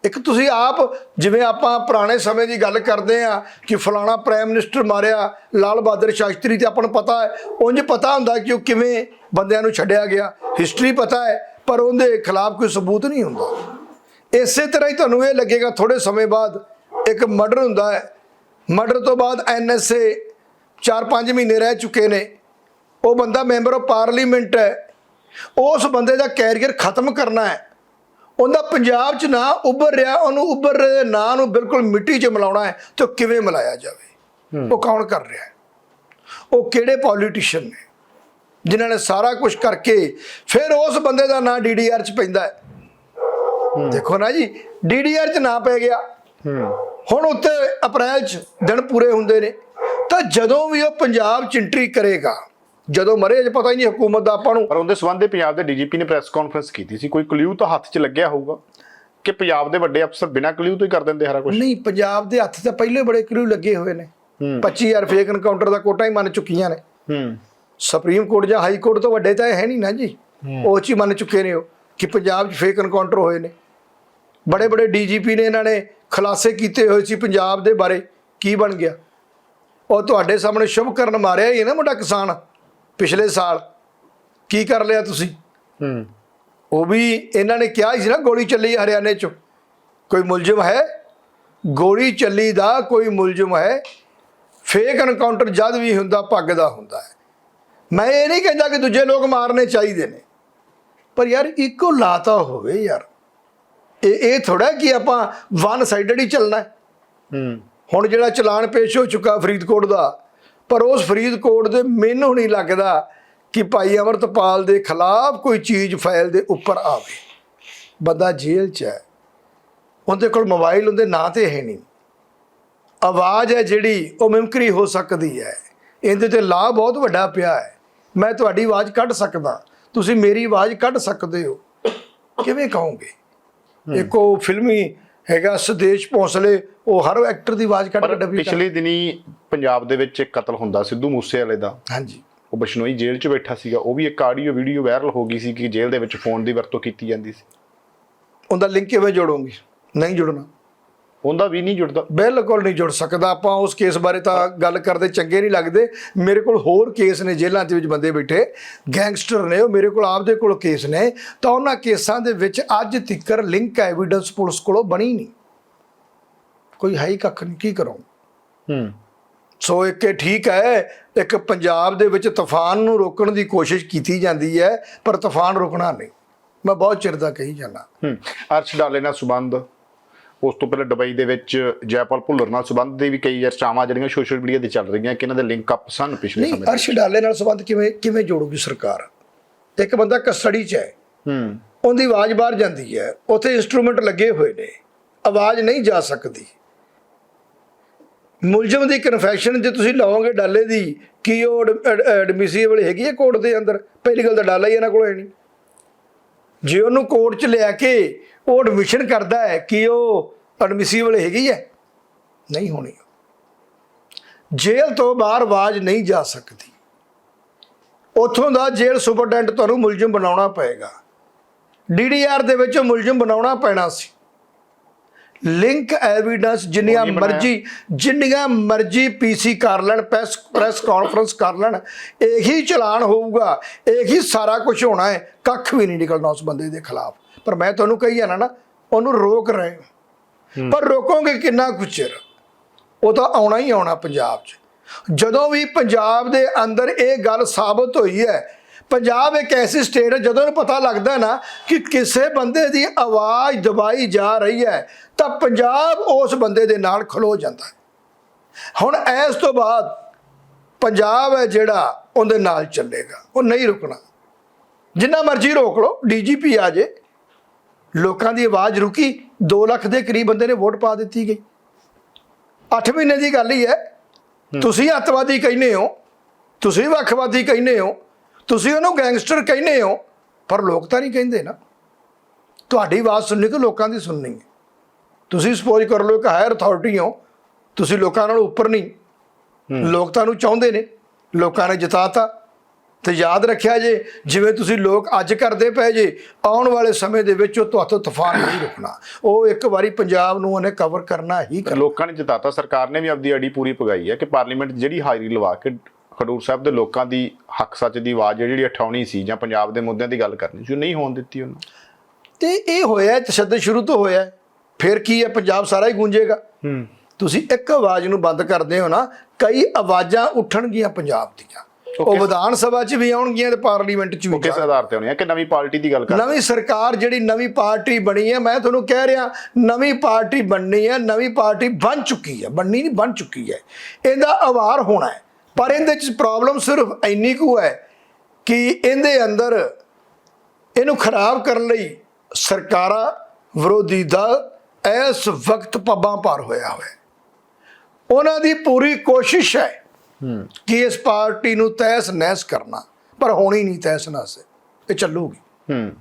ਇੱਕ ਤੁਸੀਂ ਆਪ ਜਿਵੇਂ ਆਪਾਂ ਪੁਰਾਣੇ ਸਮੇਂ ਦੀ ਗੱਲ ਕਰਦੇ ਆ ਕਿ ਫਲਾਣਾ ਪ੍ਰਾਈਮ ਮਿਨਿਸਟਰ ਮਾਰਿਆ ਲਾਲ ਬਹਾਦਰ ਸ਼ਾਸਤਰੀ ਤੇ ਆਪਾਂ ਨੂੰ ਪਤਾ ਹੈ। ਉਂਝ ਪਤਾ ਹੁੰਦਾ ਕਿ ਉਹ ਕਿਵੇਂ ਬੰਦਿਆਂ ਨੂੰ ਛੱਡਿਆ ਗਿਆ। ਹਿਸਟਰੀ ਪਤਾ ਹੈ ਪਰ ਉਹਦੇ ਖਿਲਾਫ ਕੋਈ ਸਬੂਤ ਨਹੀਂ ਹੁੰਦਾ। ਇਸੇ ਤਰ੍ਹਾਂ ਹੀ ਤੁਹਾਨੂੰ ਇਹ ਲੱਗੇਗਾ ਥੋੜੇ ਸਮੇਂ ਬਾਅਦ ਇੱਕ ਮਰਡਰ ਹੁੰਦਾ ਹੈ। ਮਰਡਰ ਤੋਂ ਬਾਅਦ ਐਨਐਸਏ 4-5 ਮਹੀਨੇ ਰਹਿ ਚੁੱਕੇ ਨੇ। ਉਹ ਬੰਦਾ ਮੈਂਬਰ ਆਫ ਪਾਰਲੀਮੈਂਟ ਹੈ। ਉਸ ਬੰਦੇ ਦਾ ਕੈਰੀਅਰ ਖਤਮ ਕਰਨਾ ਹੈ। ਉਹਦਾ ਪੰਜਾਬ 'ਚ ਨਾਂ ਉੱਭਰ ਰਿਹਾ ਉਹਨੂੰ ਉੱਭਰ ਰਹੇ ਨਾਂ ਨੂੰ ਬਿਲਕੁਲ ਮਿੱਟੀ 'ਚ ਮਿਲਾਉਣਾ ਹੈ ਤੇ ਉਹ ਕਿਵੇਂ ਮਿਲਾਇਆ ਜਾਵੇ? ਉਹ ਕੌਣ ਕਰ ਰਿਹਾ ਹੈ? ਉਹ ਕਿਹੜੇ ਪੋਲੀਟੀਸ਼ੀਅਨ ਨੇ? ਜਿਨ੍ਹਾਂ ਨੇ ਸਾਰਾ ਕੁਝ ਕਰਕੇ ਫਿਰ ਉਸ ਬੰਦੇ ਦਾ ਨਾਂ ਡੀਡੀਆਰ 'ਚ ਪੈਂਦਾ ਹੈ। ਦੇਖੋ ਨਾ ਜੀ ਡੀਡੀਆਰ 'ਚ ਨਾਂ ਪੈ ਗਿਆ। ਹੁਣ ਉੱਤੇ ਅਪ੍ਰੈਲ 'ਚ ਦਿਨ ਪੂਰੇ ਹੁੰਦੇ ਨੇ। ਤਾਂ ਜਦੋਂ ਵੀ ਉਹ ਪੰਜਾਬ 'ਚ ਐਂਟਰੀ ਕਰੇਗਾ ਜਦੋਂ ਮਰੇ ਅਜੇ ਪਤਾ ਹੀ ਨਹੀਂ ਹਕੂਮਤ ਦਾ ਆਪਾਂ ਨੂੰ। ਪਰ ਉਹਦੇ ਸਬੰਧ ਦੇ ਪੰਜਾਬ ਦੇ ਡੀਜੀਪੀ ਨੇ ਪ੍ਰੈਸ ਕਾਨਫਰੰਸ ਕੀਤੀ ਸੀ। ਕੋਈ ਕਲੂ ਤਾਂ ਹੱਥ 'ਚ ਲੱਗਿਆ ਹੋਊਗਾ ਕਿ ਪੰਜਾਬ ਦੇ ਵੱਡੇ ਅਫਸਰ ਬਿਨਾਂ ਕਲੂ ਤੋਂ ਹੀ ਕਰ ਦਿੰਦੇ ਸਾਰਾ ਕੁਝ ਨਹੀਂ ਪੰਜਾਬ ਦੇ ਹੱਥ ਤਾਂ ਪਹਿਲੇ ਬੜੇ ਕਰੂ ਲੱਗੇ ਹੋਏ ਨੇ। 25000 ਫੇਕ ਐਨਕਾਊਂਟਰ ਦਾ ਕੋਟਾ ਹੀ ਮੰਨ ਚੁੱਕੀਆਂ ਨੇ। ਹੂੰ। ਸੁਪਰੀਮ ਕੋਰਟ ਜਾਂ ਹਾਈ ਕੋਰਟ ਤੋਂ ਵੱਡੇ ਤਾਂ ਇਹ ਹੈ ਨਹੀਂ ਨਾ ਜੀ। ਉਹ 'ਚ ਹੀ ਮੰਨ ਚੁੱਕੇ ਨੇ ਉਹ ਕਿ ਪੰਜਾਬ 'ਚ ਫੇਕ ਐਨਕਾਊਂਟਰ ਹੋਏ ਨੇ। ਬੜੇ ਬੜੇ ਡੀਜੀਪੀ ਨੇ ਇਹਨਾਂ ਨੇ ਖੁਲਾਸੇ ਕੀਤੇ ਹੋਏ ਸੀ ਪੰਜਾਬ ਦੇ ਬਾਰੇ। ਕੀ ਬਣ ਗਿਆ? ਉਹ ਤੁਹਾਡੇ ਸਾਹਮਣੇ ਸ਼ੁਭ ਕਰਨ ਮਾਰਿਆ ਹੀ ਨਾ ਮੁੰਡਾ ਕਿਸਾਨ ਪਿਛਲੇ ਸਾਲ। ਕੀ ਕਰ ਲਿਆ ਤੁਸੀਂ? ਹੂੰ। ਉਹ ਵੀ ਇਹਨਾਂ ਨੇ ਕਿਹਾ ਸੀ ਨਾ ਗੋਲੀ ਚੱਲੀ ਹਰਿਆਣੇ 'ਚ। ਕੋਈ ਮੁਲਜ਼ਮ ਹੈ? ਗੋਲੀ ਚੱਲੀ ਦਾ ਕੋਈ ਮੁਲਜ਼ਮ ਹੈ? ਫੇਕ ਐਨਕਾਊਂਟਰ ਜਦ ਵੀ ਹੁੰਦਾ ਪੱਗ ਦਾ ਹੁੰਦਾ ਹੈ। ਮੈਂ ਇਹ ਨਹੀਂ ਕਹਿੰਦਾ ਕਿ ਦੂਜੇ ਲੋਕ ਮਾਰਨੇ ਚਾਹੀਦੇ ਨੇ। ਪਰ ਯਾਰ ਇੱਕੋ ਲਾਤਾ ਹੋਵੇ ਯਾਰ। ਇਹ ਇਹ ਥੋੜਾ ਕਿ ਆਪਾਂ ਵਨ ਸਾਈਡਡ ਹੀ ਚੱਲਣਾ ਹੈ। ਹੂੰ। ਹੁਣ ਜਿਹੜਾ ਚਲਾਨ ਪੇਸ਼ ਹੋ ਚੁੱਕਾ ਫਰੀਦਕੋਟ ਦਾ ਪਰ ਉਸ ਫਰੀਦਕੋਟ ਦੇ ਮੈਨੂੰ ਨਹੀਂ ਲੱਗਦਾ ਕਿ ਭਾਈ ਅਮਰਤਪਾਲ ਦੇ ਖਿਲਾਫ ਕੋਈ ਚੀਜ਼ ਫਾਈਲ ਦੇ ਉੱਪਰ ਆਵੇ। ਬੰਦਾ ਜੇਲ੍ਹ 'ਚ ਹੈ। ਉਹਦੇ ਕੋਲ ਮੋਬਾਈਲ ਉਹਦੇ ਨਾਂ ਤੇ ਹੈ ਨਹੀਂ। ਆਵਾਜ਼ ਹੈ ਜਿਹੜੀ ਉਹ ਮਿਮਕਰੀ ਹੋ ਸਕਦੀ ਹੈ। ਇਹਦੇ ਤੇ ਲਾਭ ਬਹੁਤ ਵੱਡਾ ਪਿਆ ਹੈ। ਮੈਂ ਤੁਹਾਡੀ ਆਵਾਜ਼ ਕੱਢ ਸਕਦਾ। ਤੁਸੀਂ ਮੇਰੀ ਆਵਾਜ਼ ਕੱਢ ਸਕਦੇ ਹੋ। ਕਿਵੇਂ ਕਹੋਗੇ? ਇੱਕ ਉਹ ਫਿਲਮੀ ਹੈਗਾ ਸੁਦੇਸ਼ ਭੋਸਲੇ ਉਹ ਹਰ ਐਕਟਰ ਦੀ ਆਵਾਜ਼ ਕੱਢ ਕੱਢ ਵੀ ਪਿਛਲੇ ਦਿਨੀ ਪੰਜਾਬ ਦੇ ਵਿੱਚ ਇੱਕ ਕਤਲ ਹੁੰਦਾ ਸਿੱਧੂ ਮੂਸੇਵਾਲੇ ਦਾ। ਹਾਂਜੀ। ਉਹ ਬਸ਼ਨੋਈ ਜੇਲ੍ਹ 'ਚ ਬੈਠਾ ਸੀਗਾ ਉਹ ਵੀ ਇੱਕ ਆਡੀਓ ਵੀਡੀਓ ਵਾਇਰਲ ਹੋ ਗਈ ਸੀ ਕਿ ਜੇਲ੍ਹ ਦੇ ਵਿੱਚ ਫੋਨ ਦੀ ਵਰਤੋਂ ਕੀਤੀ ਜਾਂਦੀ ਸੀ। ਉਹਦਾ ਲਿੰਕ ਕਿਵੇਂ ਜੋੜੋਗੇ? ਨਹੀਂ ਜੁੜਨਾ। ਉਹਦਾ ਵੀ ਨਹੀਂ ਜੁੜਦਾ। ਬਿਲਕੁਲ ਨਹੀਂ ਜੁੜ ਸਕਦਾ। ਆਪਾਂ ਉਸ ਕੇਸ ਬਾਰੇ ਤਾਂ ਗੱਲ ਕਰਦੇ ਚੰਗੇ ਨਹੀਂ ਲੱਗਦੇ। ਮੇਰੇ ਕੋਲ ਹੋਰ ਕੇਸ ਨੇ ਜੇਲ੍ਹਾਂ ਦੇ ਵਿੱਚ ਬੰਦੇ ਬੈਠੇ। ਗੈਂਗਸਟਰ ਨੇ ਉਹ ਮੇਰੇ ਕੋਲ ਆਪਦੇ ਕੋਲ ਕੇਸ ਨੇ। ਤਾਂ ਉਹਨਾਂ ਕੇਸਾਂ ਦੇ ਵਿੱਚ ਅੱਜ ਤੱਕਰ ਲਿੰਕ ਐਵੀਡੈਂਸ ਪੁਲਿਸ ਕੋਲੋਂ ਬਣੀ ਨਹੀਂ। ਕੋਈ ਹੈ ਹੀ ਕੱਖ ਨਹੀਂ ਕੀ ਕਰੋ? ਹੂੰ। ਸੋ ਇੱਕ ਠੀਕ ਹੈ ਇੱਕ ਪੰਜਾਬ ਦੇ ਵਿੱਚ ਤੂਫਾਨ ਨੂੰ ਰੋਕਣ ਦੀ ਕੋਸ਼ਿਸ਼ ਕੀਤੀ ਜਾਂਦੀ ਹੈ ਪਰ ਤੂਫਾਨ ਰੁਕਣਾ ਨਹੀਂ। ਮੈਂ ਬਹੁਤ ਚਿਰ ਦਾ ਕਹੀ ਜਾਂਦਾ। ਹੂੰ। ਅਰਸ਼ ਡਾਲੇ ਨਾਲ ਸੰਬੰਧ। ਉਸ ਤੋਂ ਪਹਿਲਾਂ ਦੁਬਈ ਦੇ ਵਿੱਚ ਜੈਪਾਲ ਭੁੱਲਰ ਨਾਲ ਸੰਬੰਧ ਦੇ ਵੀ ਕਈ ਚਰਚਾਵਾਂ ਜਿਹੜੀਆਂ ਸੋਸ਼ਲ ਮੀਡੀਆ ਤੇ ਚੱਲ ਰਹੀਆਂ ਕਿ ਇਹਨਾਂ ਦੇ ਲਿੰਕ ਅਪ ਸਨ ਪਿਛਲੇ ਨਹੀਂ ਸਮੇਂ ਅਰਸ਼ ਡਾਲੇ ਨਾਲ ਸੰਬੰਧ ਕਿਵੇਂ ਕਿਵੇਂ ਜੋੜੂਗੀ ਸਰਕਾਰ? ਇੱਕ ਬੰਦਾ ਕਸਟਡੀ 'ਚ ਹੈ। ਹੂੰ। ਉਹਦੀ ਆਵਾਜ਼ ਬਾਹਰ ਜਾਂਦੀ ਹੈ। ਉੱਥੇ ਇਨਸਟਰੂਮੈਂਟ ਲੱਗੇ ਹੋਏ ਨੇ। ਆਵਾਜ਼ ਨਹੀਂ ਜਾ ਸਕਦੀ। ਮੁਲਜ਼ਮ ਦੀ ਕਨਫੈਸ਼ਨ ਜੇ ਤੁਸੀਂ ਲਾਓਗੇ ਡਾਲੇ ਦੀ ਕੀ ਉਹ ਐਡਮਿਸੀਬਲ ਹੈਗੀ ਹੈ ਕੋਰਟ ਦੇ ਅੰਦਰ? ਪਹਿਲੀ ਗੱਲ ਤਾਂ ਡਾਲਾ ਹੀ ਇਹਨਾਂ ਕੋਲ ਹੈ ਨਹੀਂ। ਜੇ ਉਹਨੂੰ ਕੋਰਟ 'ਚ ਲਿਆ ਕੇ ਉਹ ਐਡਮਿਸ਼ਨ ਕਰਦਾ ਹੈ, ਕਿ ਉਹ ਐਡਮਿਸੀਬਲ ਹੈਗੀ ਹੈ? ਨਹੀਂ ਹੋਣੀ। ਜੇਲ੍ਹ ਤੋਂ ਬਾਹਰ ਆਵਾਜ਼ ਨਹੀਂ ਜਾ ਸਕਦੀ। ਉੱਥੋਂ ਦਾ ਜੇਲ੍ਹ ਸੁਪਰਡੈਂਟ ਤੁਹਾਨੂੰ ਮੁਲਜ਼ਮ ਬਣਾਉਣਾ ਪਏਗਾ। ਡੀਡੀਆਰ ਦੇ ਵਿੱਚ ਮੁਲਜ਼ਮ ਬਣਾਉਣਾ ਪੈਣਾ ਸੀ। ਲਿੰਕ ਐਵੀਡੈਂਸ ਜਿੰਨੀਆਂ। ਮਰਜ਼ੀ ਜਿੰਨੀਆਂ ਮਰਜ਼ੀ ਪੀਸੀ ਕਰ ਲੈਣ ਪ੍ਰੈਸ ਪ੍ਰੈਸ ਕਾਨਫਰੰਸ ਕਰ ਲੈਣ ਇਹੀ ਚਲਾਨ ਹੋਊਗਾ ਇਹੀ ਸਾਰਾ ਕੁਝ ਹੋਣਾ ਹੈ ਕੱਖ ਵੀ ਨਹੀਂ ਨਿਕਲਣਾ ਉਸ ਬੰਦੇ ਦੇ ਖਿਲਾਫ ਪਰ ਮੈਂ ਤੁਹਾਨੂੰ ਕਹੀ ਜਾਣਾ ਨਾ ਉਹਨੂੰ ਰੋਕ ਰਹੇ। ਪਰ ਰੋਕੋਗੇ ਕਿੰਨਾ ਕੁ ਚਿਰ ਉਹ ਤਾਂ ਆਉਣਾ ਹੀ ਆਉਣਾ ਪੰਜਾਬ 'ਚ ਜਦੋਂ ਵੀ ਪੰਜਾਬ ਦੇ ਅੰਦਰ ਇਹ ਗੱਲ ਸਾਬਤ ਹੋਈ ਹੈ ਪੰਜਾਬ ਇੱਕ ਐਸੀ ਸਟੇਟ ਹੈ ਜਦੋਂ ਇਹਨੂੰ ਪਤਾ ਲੱਗਦਾ ਨਾ ਕਿ ਕਿਸੇ ਬੰਦੇ ਦੀ ਆਵਾਜ਼ ਦਬਾਈ ਜਾ ਰਹੀ ਹੈ ਤਾਂ ਪੰਜਾਬ ਉਸ ਬੰਦੇ ਦੇ ਨਾਲ ਖਲੋ ਜਾਂਦਾ ਹੈ। ਹੁਣ ਇਸ ਤੋਂ ਬਾਅਦ ਪੰਜਾਬ ਹੈ ਜਿਹੜਾ ਉਹਦੇ ਨਾਲ ਚੱਲੇਗਾ ਉਹ ਨਹੀਂ ਰੁਕਣਾ। ਜਿੰਨਾ ਮਰਜ਼ੀ ਰੋਕ ਲਓ ਡੀਜੀਪੀ ਆ ਜੇ ਲੋਕਾਂ ਦੀ ਆਵਾਜ਼ ਰੁਕੀ 2 ਲੱਖ ਦੇ ਕਰੀਬ ਬੰਦੇ ਨੇ ਵੋਟ ਪਾ ਦਿੱਤੀ ਗਈ। 8 ਮਹੀਨੇ ਦੀ ਗੱਲ ਹੀ ਹੈ। ਤੁਸੀਂ ਅੱਤਵਾਦੀ ਕਹਿੰਦੇ ਹੋ ਤੁਸੀਂ ਵੱਖਵਾਦੀ ਕਹਿੰਦੇ ਹੋ ਤੁਸੀਂ ਉਹਨੂੰ ਗੈਂਗਸਟਰ ਕਹਿੰਦੇ ਹੋ ਪਰ ਲੋਕ ਤਾਂ ਨਹੀਂ ਕਹਿੰਦੇ ਨਾ। ਤੁਹਾਡੀ ਆਵਾਜ਼ ਸੁਣਨੀ ਕਿ ਲੋਕਾਂ ਦੀ ਸੁਣਨੀ ਹੈ? ਤੁਸੀਂ ਸਪੋਜ਼ ਕਰ ਲਓ ਕਿ ਹਾਇਰ ਅਥਾਰਟੀ ਹੋ ਤੁਸੀਂ ਲੋਕਾਂ ਨਾਲੋਂ ਉੱਪਰ ਨਹੀਂ। ਲੋਕ ਤੁਹਾਨੂੰ ਚਾਹੁੰਦੇ ਨੇ ਲੋਕਾਂ ਨੇ ਜਿਤਾਤਾ। ਤੇ ਯਾਦ ਰੱਖਿਆ ਜੇ ਜਿਵੇਂ ਤੁਸੀਂ ਲੋਕ ਅੱਜ ਕਰਦੇ ਪਏ ਜੇ ਆਉਣ ਵਾਲੇ ਸਮੇਂ ਦੇ ਵਿੱਚ ਉਹ ਤੁਹਾਤੋਂ ਤੂਫਾਨ ਨਹੀਂ ਰੁਕਣਾ। ਉਹ ਇੱਕ ਵਾਰੀ ਪੰਜਾਬ ਨੂੰ ਉਹਨੇ ਕਵਰ ਕਰਨਾ ਹੀ ਲੋਕਾਂ ਨੇ ਜਿਤਾਤਾ ਸਰਕਾਰ ਨੇ ਵੀ ਆਪਦੀ ਅੜੀ ਪੂਰੀ ਪਗਾਈ ਹੈ ਕਿ ਪਾਰਲੀਮੈਂਟ ਜਿਹੜੀ ਹਾਜ਼ਰੀ ਲਵਾ ਕੇ ਖਡੂਰ ਸਾਹਿਬ ਦੇ ਲੋਕਾਂ ਦੀ ਹੱਕ ਸੱਚ ਦੀ ਆਵਾਜ਼ ਜਿਹੜੀ ਉਠਾਉਣੀ ਸੀ ਜਾਂ ਪੰਜਾਬ ਦੇ ਮੁੱਦਿਆਂ ਦੀ ਗੱਲ ਕਰਨੀ ਸੀ ਉਹ ਨਹੀਂ ਹੋਣ ਦਿੱਤੀ ਉਹਨੂੰ। ਤੇ ਇਹ ਹੋਇਆ ਤਸ਼ੱਦਦ ਸ਼ੁਰੂ ਤੋਂ ਹੋਇਆ। ਫਿਰ ਕੀ ਹੈ ਪੰਜਾਬ ਸਾਰਾ ਹੀ ਗੂੰਜੇਗਾ। ਹੂੰ। ਤੁਸੀਂ ਇੱਕ ਆਵਾਜ਼ ਨੂੰ ਬੰਦ ਕਰਦੇ ਹੋ ਨਾ ਕਈ ਆਵਾਜ਼ਾਂ ਉੱਠਣਗੀਆਂ ਪੰਜਾਬ ਦੀਆਂ। ਉਹ. ਵਿਧਾਨ ਸਭਾ 'ਚ ਵੀ ਆਉਣਗੀਆਂ ਤੇ ਪਾਰਲੀਮੈਂਟ 'ਚ ਵੀ ਕਿਸ ਆਧਾਰ ਤੇ ਹੈ ਕਿ ਨਵੀਂ ਪਾਰਟੀ ਦੀ ਗੱਲ ਕਰ ਨਵੀਂ ਸਰਕਾਰ ਜਿਹੜੀ ਨਵੀਂ ਪਾਰਟੀ ਬਣੀ ਹੈ ਮੈਂ ਤੁਹਾਨੂੰ ਕਹਿ ਰਿਹਾ ਨਵੀਂ ਪਾਰਟੀ ਬਣਨੀ ਹੈ ਨਵੀਂ ਪਾਰਟੀ ਬਣ ਚੁੱਕੀ ਹੈ ਬਣਨੀ ਨਹੀਂ ਬਣ ਚੁੱਕੀ ਹੈ। ਇਹਦਾ ਆਵਾਰ ਹੋਣਾ ਹੈ। ਪਰ ਇਹਦੇ 'ਚ ਪ੍ਰੋਬਲਮ ਸਿਰਫ ਇੰਨੀ ਕੁ ਹੈ ਕਿ ਇਹਦੇ ਅੰਦਰ ਇਹਨੂੰ ਖਰਾਬ ਕਰਨ ਲਈ ਸਰਕਾਰਾਂ ਵਿਰੋਧੀ ਦਲ ਇਸ ਵਕਤ ਪੱਬਾਂ ਪਾਰ ਹੋਇਆ ਹੋਇਆ। ਉਹਨਾਂ ਦੀ ਪੂਰੀ ਕੋਸ਼ਿਸ਼ ਹੈ ਕਿ ਇਸ ਪਾਰਟੀ ਨੂੰ ਤਹਿਸ ਨਹਿਸ ਕਰਨਾ ਪਰ ਹੋਣੀ ਨਹੀਂ ਤਹਿਸ ਨਹਿਸ ਇਹ ਚੱਲੂਗੀ। ਹੂੰ।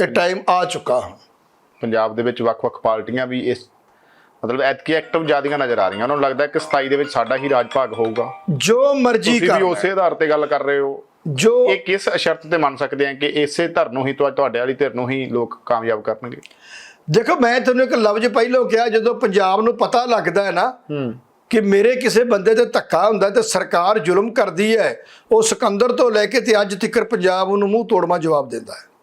ਇਹ ਟਾਈਮ ਆ ਚੁੱਕਾ ਹੁਣ। ਪੰਜਾਬ ਦੇ ਵਿੱਚ ਵੱਖ-ਵੱਖ ਪਾਰਟੀਆਂ ਵੀ ਇਸ ਮਤਲਬ ਐਤਕੀ ਐਕਟਿਵ ਜਿਆਦੀਆਂ ਨਜ਼ਰ ਆ ਰਹੀਆਂ। ਉਹਨਾਂ ਨੂੰ ਲੱਗਦਾ ਕਿ 27 ਦੇ ਵਿੱਚ ਸਾਡਾ ਹੀ ਰਾਜ ਭਾਗ ਹੋਊਗਾ। ਜੋ ਮਰਜ਼ੀ ਤੁਸੀਂ ਵੀ ਕਰ ਉਸੇ ਆਧਾਰ ਤੇ ਗੱਲ ਕਰ ਰਹੇ ਹੋ। ਜੋ ਇਹ ਕਿਸ ਸ਼ਰਤ ਤੇ ਮੰਨ ਸਕਦੇ ਆ ਕਿ ਇਸੇ ਧਰ ਨੂੰ ਹੀ ਤੁਹਾ- ਤੁਹਾਡੇ ਵਾਲੀ ਧਿਰ ਨੂੰ ਹੀ ਲੋਕ ਕਾਮਯਾਬ ਕਰਨਗੇ? ਦੇਖੋ ਮੈਂ ਤੁਹਾਨੂੰ ਇੱਕ ਲਫ਼ਜ਼ ਪਹਿਲਾਂ ਕਿਹਾ ਜਦੋਂ ਪੰਜਾਬ ਨੂੰ ਪਤਾ ਲੱਗਦਾ ਹੈ ਨਾ ਕਿ ਮੇਰੇ ਕਿਸੇ ਬੰਦੇ ਤੇ ਧੱਕਾ ਹੁੰਦਾ ਤੇ ਸਰਕਾਰ ਜ਼ੁਲਮ ਕਰਦੀ ਹੈ ਉਹ ਸਿਕੰਦਰ ਤੋਂ ਲੈ ਕੇ ਤੇ ਅੱਜ ਤੱਕ ਪੰਜਾਬ ਨੂੰ ਮੂੰਹ ਤੋੜਮਾ ਜਵਾਬ ਦਿੰਦਾ ਹੈ।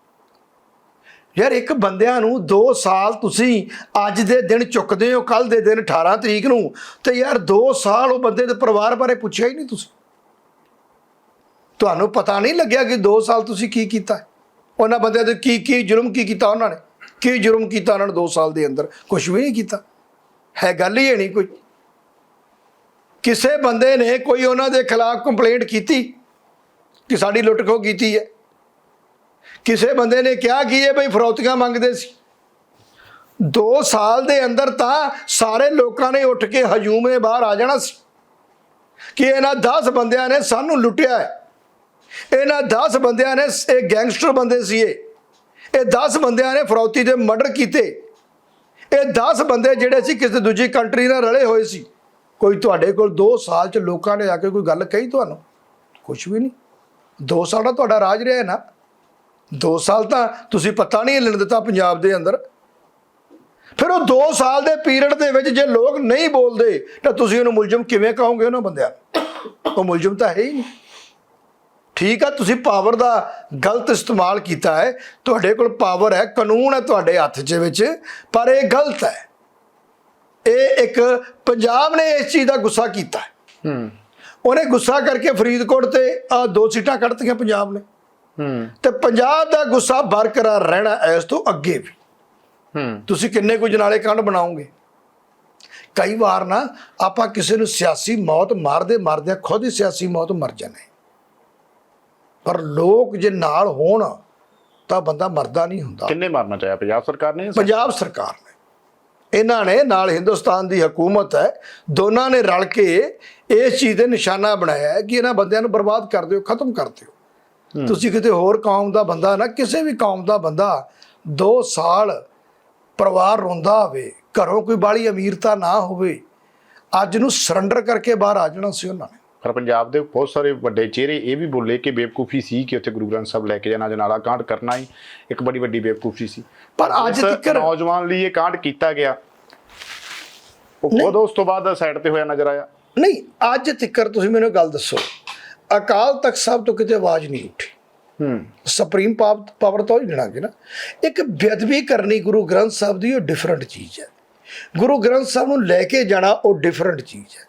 ਯਾਰ ਇੱਕ ਬੰਦਿਆਂ ਨੂੰ 2 ਸਾਲ ਤੁਸੀਂ ਅੱਜ ਦੇ ਦਿਨ ਚੁੱਕਦੇ ਹੋ ਕੱਲ ਦੇ ਦਿਨ 18 ਤਰੀਕ ਨੂੰ, ਤੇ ਯਾਰ 2 ਸਾਲ ਉਹ ਬੰਦੇ ਦੇ ਪਰਿਵਾਰ ਬਾਰੇ ਪੁੱਛਿਆ ਹੀ ਨਹੀਂ ਤੁਸੀਂ। ਤੁਹਾਨੂੰ ਪਤਾ ਨਹੀਂ ਲੱਗਿਆ ਕਿ 2 ਸਾਲ ਤੁਸੀਂ ਕੀ ਕੀਤਾ? ਉਹਨਾਂ ਬੰਦਿਆਂ ਦੇ ਕੀ ਕੀ ਜ਼ੁਲਮ ਕੀ ਕੀਤਾ ਉਹਨਾਂ ਨੇ? ਕੀ ਜੁਰਮ ਕੀਤਾ ਉਹਨਾਂ ਨੇ 2 ਸਾਲ ਦੇ ਅੰਦਰ? ਕੁਝ ਵੀ ਨਹੀਂ ਕੀਤਾ। ਹੈ ਗੱਲ ਹੀ ਹੈ ਨਹੀਂ ਕੋਈ। ਕਿਸੇ ਬੰਦੇ ਨੇ ਕੋਈ ਉਹਨਾਂ ਦੇ ਖਿਲਾਫ ਕੰਪਲੇਂਟ ਕੀਤੀ ਕਿ ਸਾਡੀ ਲੁੱਟ ਖੋਹ ਕੀਤੀ ਹੈ? ਕਿਸੇ ਬੰਦੇ ਨੇ ਕਿਹਾ ਕਿ ਇਹ ਬਈ ਫਰੌਤੀਆਂ ਮੰਗਦੇ ਸੀ? 2 ਸਾਲ ਦੇ ਅੰਦਰ ਤਾਂ ਸਾਰੇ ਲੋਕਾਂ ਨੇ ਉੱਠ ਕੇ ਹਜੂਮ ਦੇ ਬਾਹਰ ਆ ਜਾਣਾ ਸੀ। ਕਿ ਇਹਨਾਂ 10 ਬੰਦਿਆਂ ਨੇ ਸਾਨੂੰ ਲੁੱਟਿਆ ਹੈ। ਇਹਨਾਂ 10 ਬੰਦਿਆਂ ਨੇ ਇਹ ਗੈਂਗਸਟਰ ਬੰਦੇ ਸੀ ਇਹ। ਇਹ 10 ਬੰਦਿਆਂ ਨੇ ਫਰੌਤੀ ਦੇ ਮਰਡਰ ਕੀਤੇ। ਇਹ 10 ਬੰਦੇ ਜਿਹੜੇ ਸੀ ਕਿਸੇ ਦੂਜੀ ਕੰਟਰੀ ਨਾਲ ਰਲੇ ਹੋਏ ਸੀ। ਕੋਈ ਤੁਹਾਡੇ ਕੋਲ 2 ਸਾਲ ਚ ਲੋਕਾਂ ਨੇ ਆ ਕੇ ਕੋਈ ਗੱਲ ਕਹੀ ਤੁਹਾਨੂੰ? ਕੁਝ ਵੀ ਨਹੀਂ। 2 ਸਾਲ ਦਾ ਤੁਹਾਡਾ ਰਾਜ ਰਿਹਾ ਹੈ ਨਾ। 2 ਸਾਲ ਤਾਂ ਤੁਸੀਂ ਪਤਾ ਨਹੀਂ ਹਿੱਲਣ ਦਿੱਤਾ ਪੰਜਾਬ ਦੇ ਅੰਦਰ। ਫਿਰ ਉਹ 2 ਸਾਲ ਦੇ ਪੀਰੀਅਡ ਦੇ ਵਿੱਚ ਜੇ ਲੋਕ ਨਹੀਂ ਬੋਲਦੇ ਤਾਂ ਤੁਸੀਂ ਉਹਨੂੰ ਮੁਲਜ਼ਮ ਕਿਵੇਂ ਕਹੋਗੇ ਉਹਨਾਂ ਬੰਦਿਆਂ ਉਹ ਮੁਲਜ਼ਮ ਤਾਂ ਹੈ ਹੀ ਨਹੀਂ। ਠੀਕ ਆ ਤੁਸੀਂ ਪਾਵਰ ਦਾ ਗਲਤ ਇਸਤੇਮਾਲ ਕੀਤਾ ਹੈ। ਤੁਹਾਡੇ ਕੋਲ ਪਾਵਰ ਹੈ ਕਾਨੂੰਨ ਹੈ ਤੁਹਾਡੇ ਹੱਥ 'ਚ ਵਿੱਚ ਪਰ ਇਹ ਗਲਤ ਹੈ। ਇਹ ਇੱਕ ਪੰਜਾਬ ਨੇ ਇਸ ਚੀਜ਼ ਦਾ ਗੁੱਸਾ ਕੀਤਾ ਹੈ। ਉਹਨੇ ਗੁੱਸਾ ਕਰਕੇ ਫਰੀਦਕੋਟ ਤੇ ਆ ਦੋ ਸੀਟਾਂ ਕੱਢਤੀਆਂ ਪੰਜਾਬ ਨੇ। ਤੇ ਪੰਜਾਬ ਦਾ ਗੁੱਸਾ ਬਰਕਰਾਰ ਰਹਿਣਾ ਇਸ ਤੋਂ ਅੱਗੇ ਵੀ। ਹੂੰ ਤੁਸੀਂ ਕਿੰਨੇ ਕੁ ਜਨਾਲੇ ਕੰਡ ਬਣਾਓਗੇ? ਕਈ ਵਾਰ ਨਾ ਆਪਾਂ ਕਿਸੇ ਨੂੰ ਸਿਆਸੀ ਮੌਤ ਮਾਰਦੇ ਮਾਰਦੇ ਖੁਦ ਹੀ ਸਿਆਸੀ ਮੌਤ ਮਰ ਜਾਂਦੇ। ਪਰ ਲੋਕ ਜੇ ਨਾਲ ਹੋਣ ਮਾਰਤਾ ਬੰਦਾ ਮਰਦਾ ਨਹੀਂ ਹੁੰਦਾ। ਕਿੰਨੇ ਮਾਰਨਾ ਚਾਹਿਆ? ਪੰਜਾਬ ਸਰਕਾਰ ਨੇ ਪੰਜਾਬ ਸਰਕਾਰ ਨੇ। ਇਹਨਾਂ ਨੇ ਨਾਲ ਹਿੰਦੁਸਤਾਨ ਦੀ ਹਕੂਮਤ ਹੈ। ਦੋਨਾਂ ਨੇ ਰਲ ਕੇ ਇਸ ਚੀਜ਼ ਦੇ ਨਿਸ਼ਾਨਾ ਬਣਾਇਆ ਹੈ ਕਿ ਇਹਨਾਂ ਬੰਦਿਆਂ ਨੂੰ ਬਰਬਾਦ ਕਰ ਦਿਓ ਖਤਮ ਕਰ ਦਿਓ। ਤੁਸੀਂ ਕਿਤੇ ਹੋਰ ਕੌਮ ਦਾ ਬੰਦਾ ਨਾ ਕਿਸੇ ਵੀ ਕੌਮ ਦਾ ਬੰਦਾ 2 ਸਾਲ ਪਰਿਵਾਰ ਰੋਂਦਾ ਹੋਵੇ ਘਰੋਂ ਕੋਈ ਬਾਲੀ ਅਮੀਰਤਾ ਨਾ ਹੋਵੇ ਅੱਜ ਨੂੰ ਸਰੈਂਡਰ ਕਰਕੇ ਬਾਹਰ ਆ ਜਾਣਾ ਸੀ ਉਹਨਾਂ ਨੇ। ਪਰ ਪੰਜਾਬ ਦੇ ਬਹੁਤ ਸਾਰੇ ਵੱਡੇ ਚਿਹਰੇ ਇਹ ਵੀ ਬੋਲੇ ਕਿ ਬੇਵਕੂਫੀ ਸੀ ਕਿ ਉੱਥੇ ਗੁਰੂ ਗ੍ਰੰਥ ਸਾਹਿਬ ਲੈ ਕੇ ਜਾਣਾ ਜਨਾਲਾ ਕਾਂਡ ਕਰਨਾ ਹੀ ਇੱਕ ਬੜੀ ਵੱਡੀ ਬੇਵਕੂਫੀ ਸੀ। ਪਰ ਅੱਜ ਤੀਕਰ- ਨੌਜਵਾਨ ਲਈ ਇਹ ਕਾਂਡ ਕੀਤਾ ਗਿਆ। ਉਹ ਖੁਦ ਉਸ ਤੋਂ ਬਾਅਦ ਸਾਈਡ ਤੇ ਹੋਇਆ ਨਜ਼ਰ ਆਇਆ। ਨਹੀਂ ਅੱਜ ਤੱਕਰ ਤੁਸੀਂ ਮੈਨੂੰ ਗੱਲ ਦੱਸੋ। ਅਕਾਲ ਤਖਤ ਸਾਹਿਬ ਤੋਂ ਕਿਤੇ ਆਵਾਜ਼ ਨਹੀਂ ਉੱਠੀ। ਹੂੰ। ਸੁਪਰੀਮ ਪਾਵ- ਪਾਵਰ ਤੋਂ ਹੀ ਗਿਣਾਂਗੇ ਨਾ। ਇੱਕ ਬੇਅਦਬੀ ਕਰਨੀ ਗੁਰੂ ਗ੍ਰੰਥ ਸਾਹਿਬ ਦੀ ਉਹ ਡਿਫਰੈਂਟ ਚੀਜ਼ ਹੈ। ਗੁਰੂ ਗ੍ਰੰਥ ਸਾਹਿਬ ਨੂੰ ਲੈ ਕੇ ਜਾਣਾ ਉਹ ਡਿਫਰੈਂਟ ਚੀਜ਼ ਹੈ।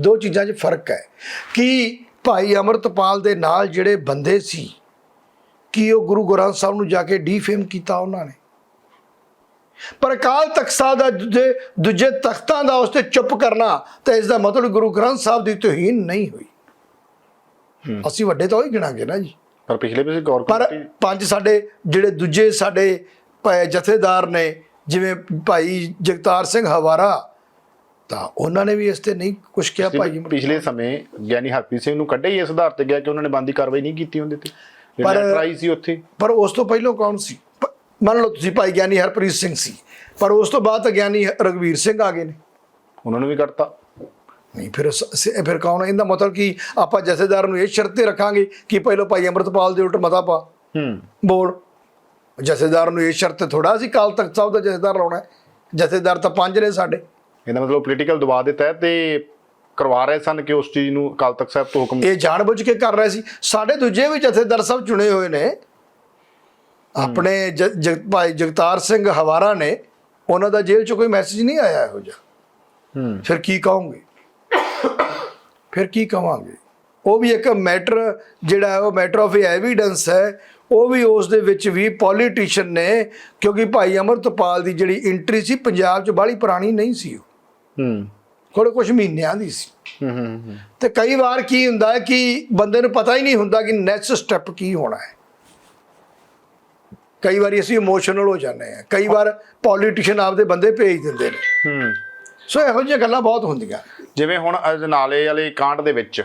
ਦੋ ਚੀਜ਼ਾਂ 'ਚ ਫ਼ਰਕ ਹੈ। ਕਿ ਭਾਈ ਅਮਰਤਪਾਲ ਦੇ ਨਾਲ ਜਿਹੜੇ ਬੰਦੇ ਸੀ ਕੀ ਉਹ ਗੁਰੂ ਗ੍ਰੰਥ ਸਾਹਿਬ ਨੂੰ ਜਾ ਕੇ ਡੀਫੇਮ ਕੀਤਾ ਉਹਨਾਂ ਨੇ? ਪਰ ਅਕਾਲ ਤਖਤ ਸਾਹਿਬ ਦਾ ਦੂਜੇ ਦੂਜੇ ਤਖਤਾਂ ਦਾ ਉਸ ਤੇ ਚੁੱਪ ਕਰਨਾ ਤਾਂ ਇਸ ਦਾ ਮਤਲਬ ਗੁਰੂ ਗ੍ਰੰਥ ਸਾਹਿਬ ਦੀ ਤੋਹੀਨ ਨਹੀਂ ਹੋਈ। ਅਸੀਂ ਵੱਡੇ ਤਾਂ ਉਹ ਹੀ ਗਿਣਾਂਗੇ ਨਾ ਜੀ। ਪਰ ਪਿਛਲੇ ਵੀ ਗੌਰ ਪਰ ਕਮੇਟੀ ਪੰਜ ਸਾਡੇ ਜਿਹੜੇ ਦੂਜੇ ਸਾਡੇ ਪ- ਜਥੇਦਾਰ ਨੇ ਜਿਵੇਂ ਭਾਈ ਜਗਤਾਰ ਸਿੰਘ ਹਵਾਰਾ ਤਾਂ ਉਹਨਾਂ ਨੇ ਵੀ ਇਸ ਤੇ ਨਹੀਂ ਕੁਝ ਕਿਹਾ ਭਾਈ ਪਿਛਲੇ ਸਮੇਂ ਗਿਆਨੀ ਹਰਪ੍ਰੀਤ ਸਿੰਘ ਨੂੰ ਕੱਢਿਆ ਹੀ ਇਸ ਆਧਾਰ ਤੇ ਗਿਆ ਕਿ ਉਹਨਾਂ ਨੇ ਬੰਦੀ ਕਾਰਵਾਈ ਨਹੀਂ ਕੀਤੀ ਉਹਦੇ ਤੇ। ਪਰ- ਟਰਾਈ ਸੀ ਉੱਥੇ। ਪਰ ਉਸ ਤੋਂ ਪਹਿਲਾਂ ਕੌਣ ਸੀ? ਮੰਨ ਲਓ ਤੁਸੀਂ ਭਾਈ ਗਿਆਨੀ ਹਰਪ੍ਰੀਤ ਸਿੰਘ ਸੀ ਪਰ ਉਸ ਤੋਂ ਬਾਅਦ ਤਾਂ ਗਿਆਨੀ ਰਗਵੀਰ ਸਿੰਘ ਆ ਗਏ ਨੇ। ਉਹਨਾਂ ਨੂੰ ਵੀ ਕੱਢਤਾ। ਨਹੀਂ ਫਿਰ ਫਿਰ ਕੌਣ ਇਹਦਾ ਮਤਲਬ ਕਿ ਆਪਾਂ ਜਥੇਦਾਰ ਨੂੰ ਇਹ ਸ਼ਰਤ ਤੇ ਰੱਖਾਂਗੇ ਕਿ ਪਹਿਲਾਂ ਭਾਈ ਅੰਮ੍ਰਿਤਪਾਲ ਦੇ ਉਲਟ ਮਤਾ ਪਾ। ਹੂੰ। ਬੋਲ। ਜਥੇਦਾਰ ਨੂੰ ਇਹ ਸ਼ਰਤ ਥੋੜਾ ਸੀ ਕਾਲ ਤਖਤ ਸਾਹਿਬ ਦਾ ਜਥੇਦਾਰ ਲਾਉਣਾ ਹੈ। ਜਥੇਦਾਰ ਤਾਂ ਪੰਜ ਨੇ ਸਾਡੇ। ਇਹਦਾ ਮਤਲਬ ਪੋਲੀਟੀਕਲ ਦਬਾਅ ਦੇ ਤਹਿਤ ਤੇ ਕਰਵਾ ਰਹੇ ਸਨ ਕਿ ਉਸ ਚੀਜ਼ ਨੂੰ ਅਕਾਲ ਤਖਤ ਸਾਹਿਬ ਤੋਂ ਹੁਕਮ ਇਹ ਜਾਣਬੁੱਝ ਕੇ ਕਰ ਰਹੇ ਸੀ। ਸਾਡੇ ਦੂਜੇ ਵੀ ਜਥੇਦਾਰ ਸਾਹਿਬ ਚੁਣੇ ਹੋਏ ਨੇ। ਆਪਣੇ ਜ- ਜਗ- ਭਾਈ ਜਗਤਾਰ ਸਿੰਘ ਹਵਾਰਾ ਨੇ ਉਹਨਾਂ ਦਾ ਜੇਲ੍ਹ 'ਚ ਕੋਈ ਮੈਸੇਜ ਨਹੀਂ ਆਇਆ ਇਹੋ ਜਿਹਾ। ਹੂੰ। ਫਿਰ ਕੀ ਕਹੋਗੇ? ਫਿਰ ਕੀ ਕਵਾਂਗੇ? ਉਹ ਵੀ ਇੱਕ ਮੈਟਰ ਜਿਹੜਾ ਉਹ ਮੈਟਰ ਆਫ ਐਵੀਡੈਂਸ ਹੈ। ਉਹ ਵੀ ਉਸ ਦੇ ਵਿੱਚ ਵੀ ਪੋਲੀਟੀਸ਼ੀਅਨ ਨੇ ਕਿਉਂਕਿ ਭਾਈ ਅਮਰਤਪਾਲ ਦੀ ਜਿਹੜੀ ਐਂਟਰੀ ਸੀ ਪੰਜਾਬ 'ਚ ਬਾਹਲੀ ਪੁਰਾਣੀ ਨਹੀਂ ਸੀ ਉਹ। ਹੂੰ। ਥੋੜੇ ਕੁਝ ਮਹੀਨਿਆਂ ਦੀ ਸੀ। ਹੂੰ। ਤੇ ਕਈ ਵਾਰ ਕੀ ਹੁੰਦਾ ਹੈ ਕਿ ਬੰਦੇ ਨੂੰ ਪਤਾ ਹੀ ਨਹੀਂ ਹੁੰਦਾ ਕਿ ਨੈਕਸਟ ਸਟੈਪ ਕੀ ਹੋਣਾ ਹੈ। ਕਈ ਵਾਰੀ ਅਸੀਂ ਇਮੋਸ਼ਨਲ ਹੋ ਜਾਂਦੇ ਹਾਂ। ਕਈ ਵਾਰ ਪੋਲੀਟੀਸ਼ੀਅਨ ਆਪਦੇ ਬੰਦੇ ਭੇਜ ਦਿੰਦੇ ਨੇ। ਹੂੰ। ਸੋ ਇਹੋ ਜਿਹੀਆਂ ਗੱਲਾਂ ਬਹੁਤ ਹੁੰਦੀਆਂ। ਜਿਵੇਂ ਹੁਣ ਅਜਨਾਲੇ ਵਾਲੇ ਕਾਂਡ ਦੇ ਵਿੱਚ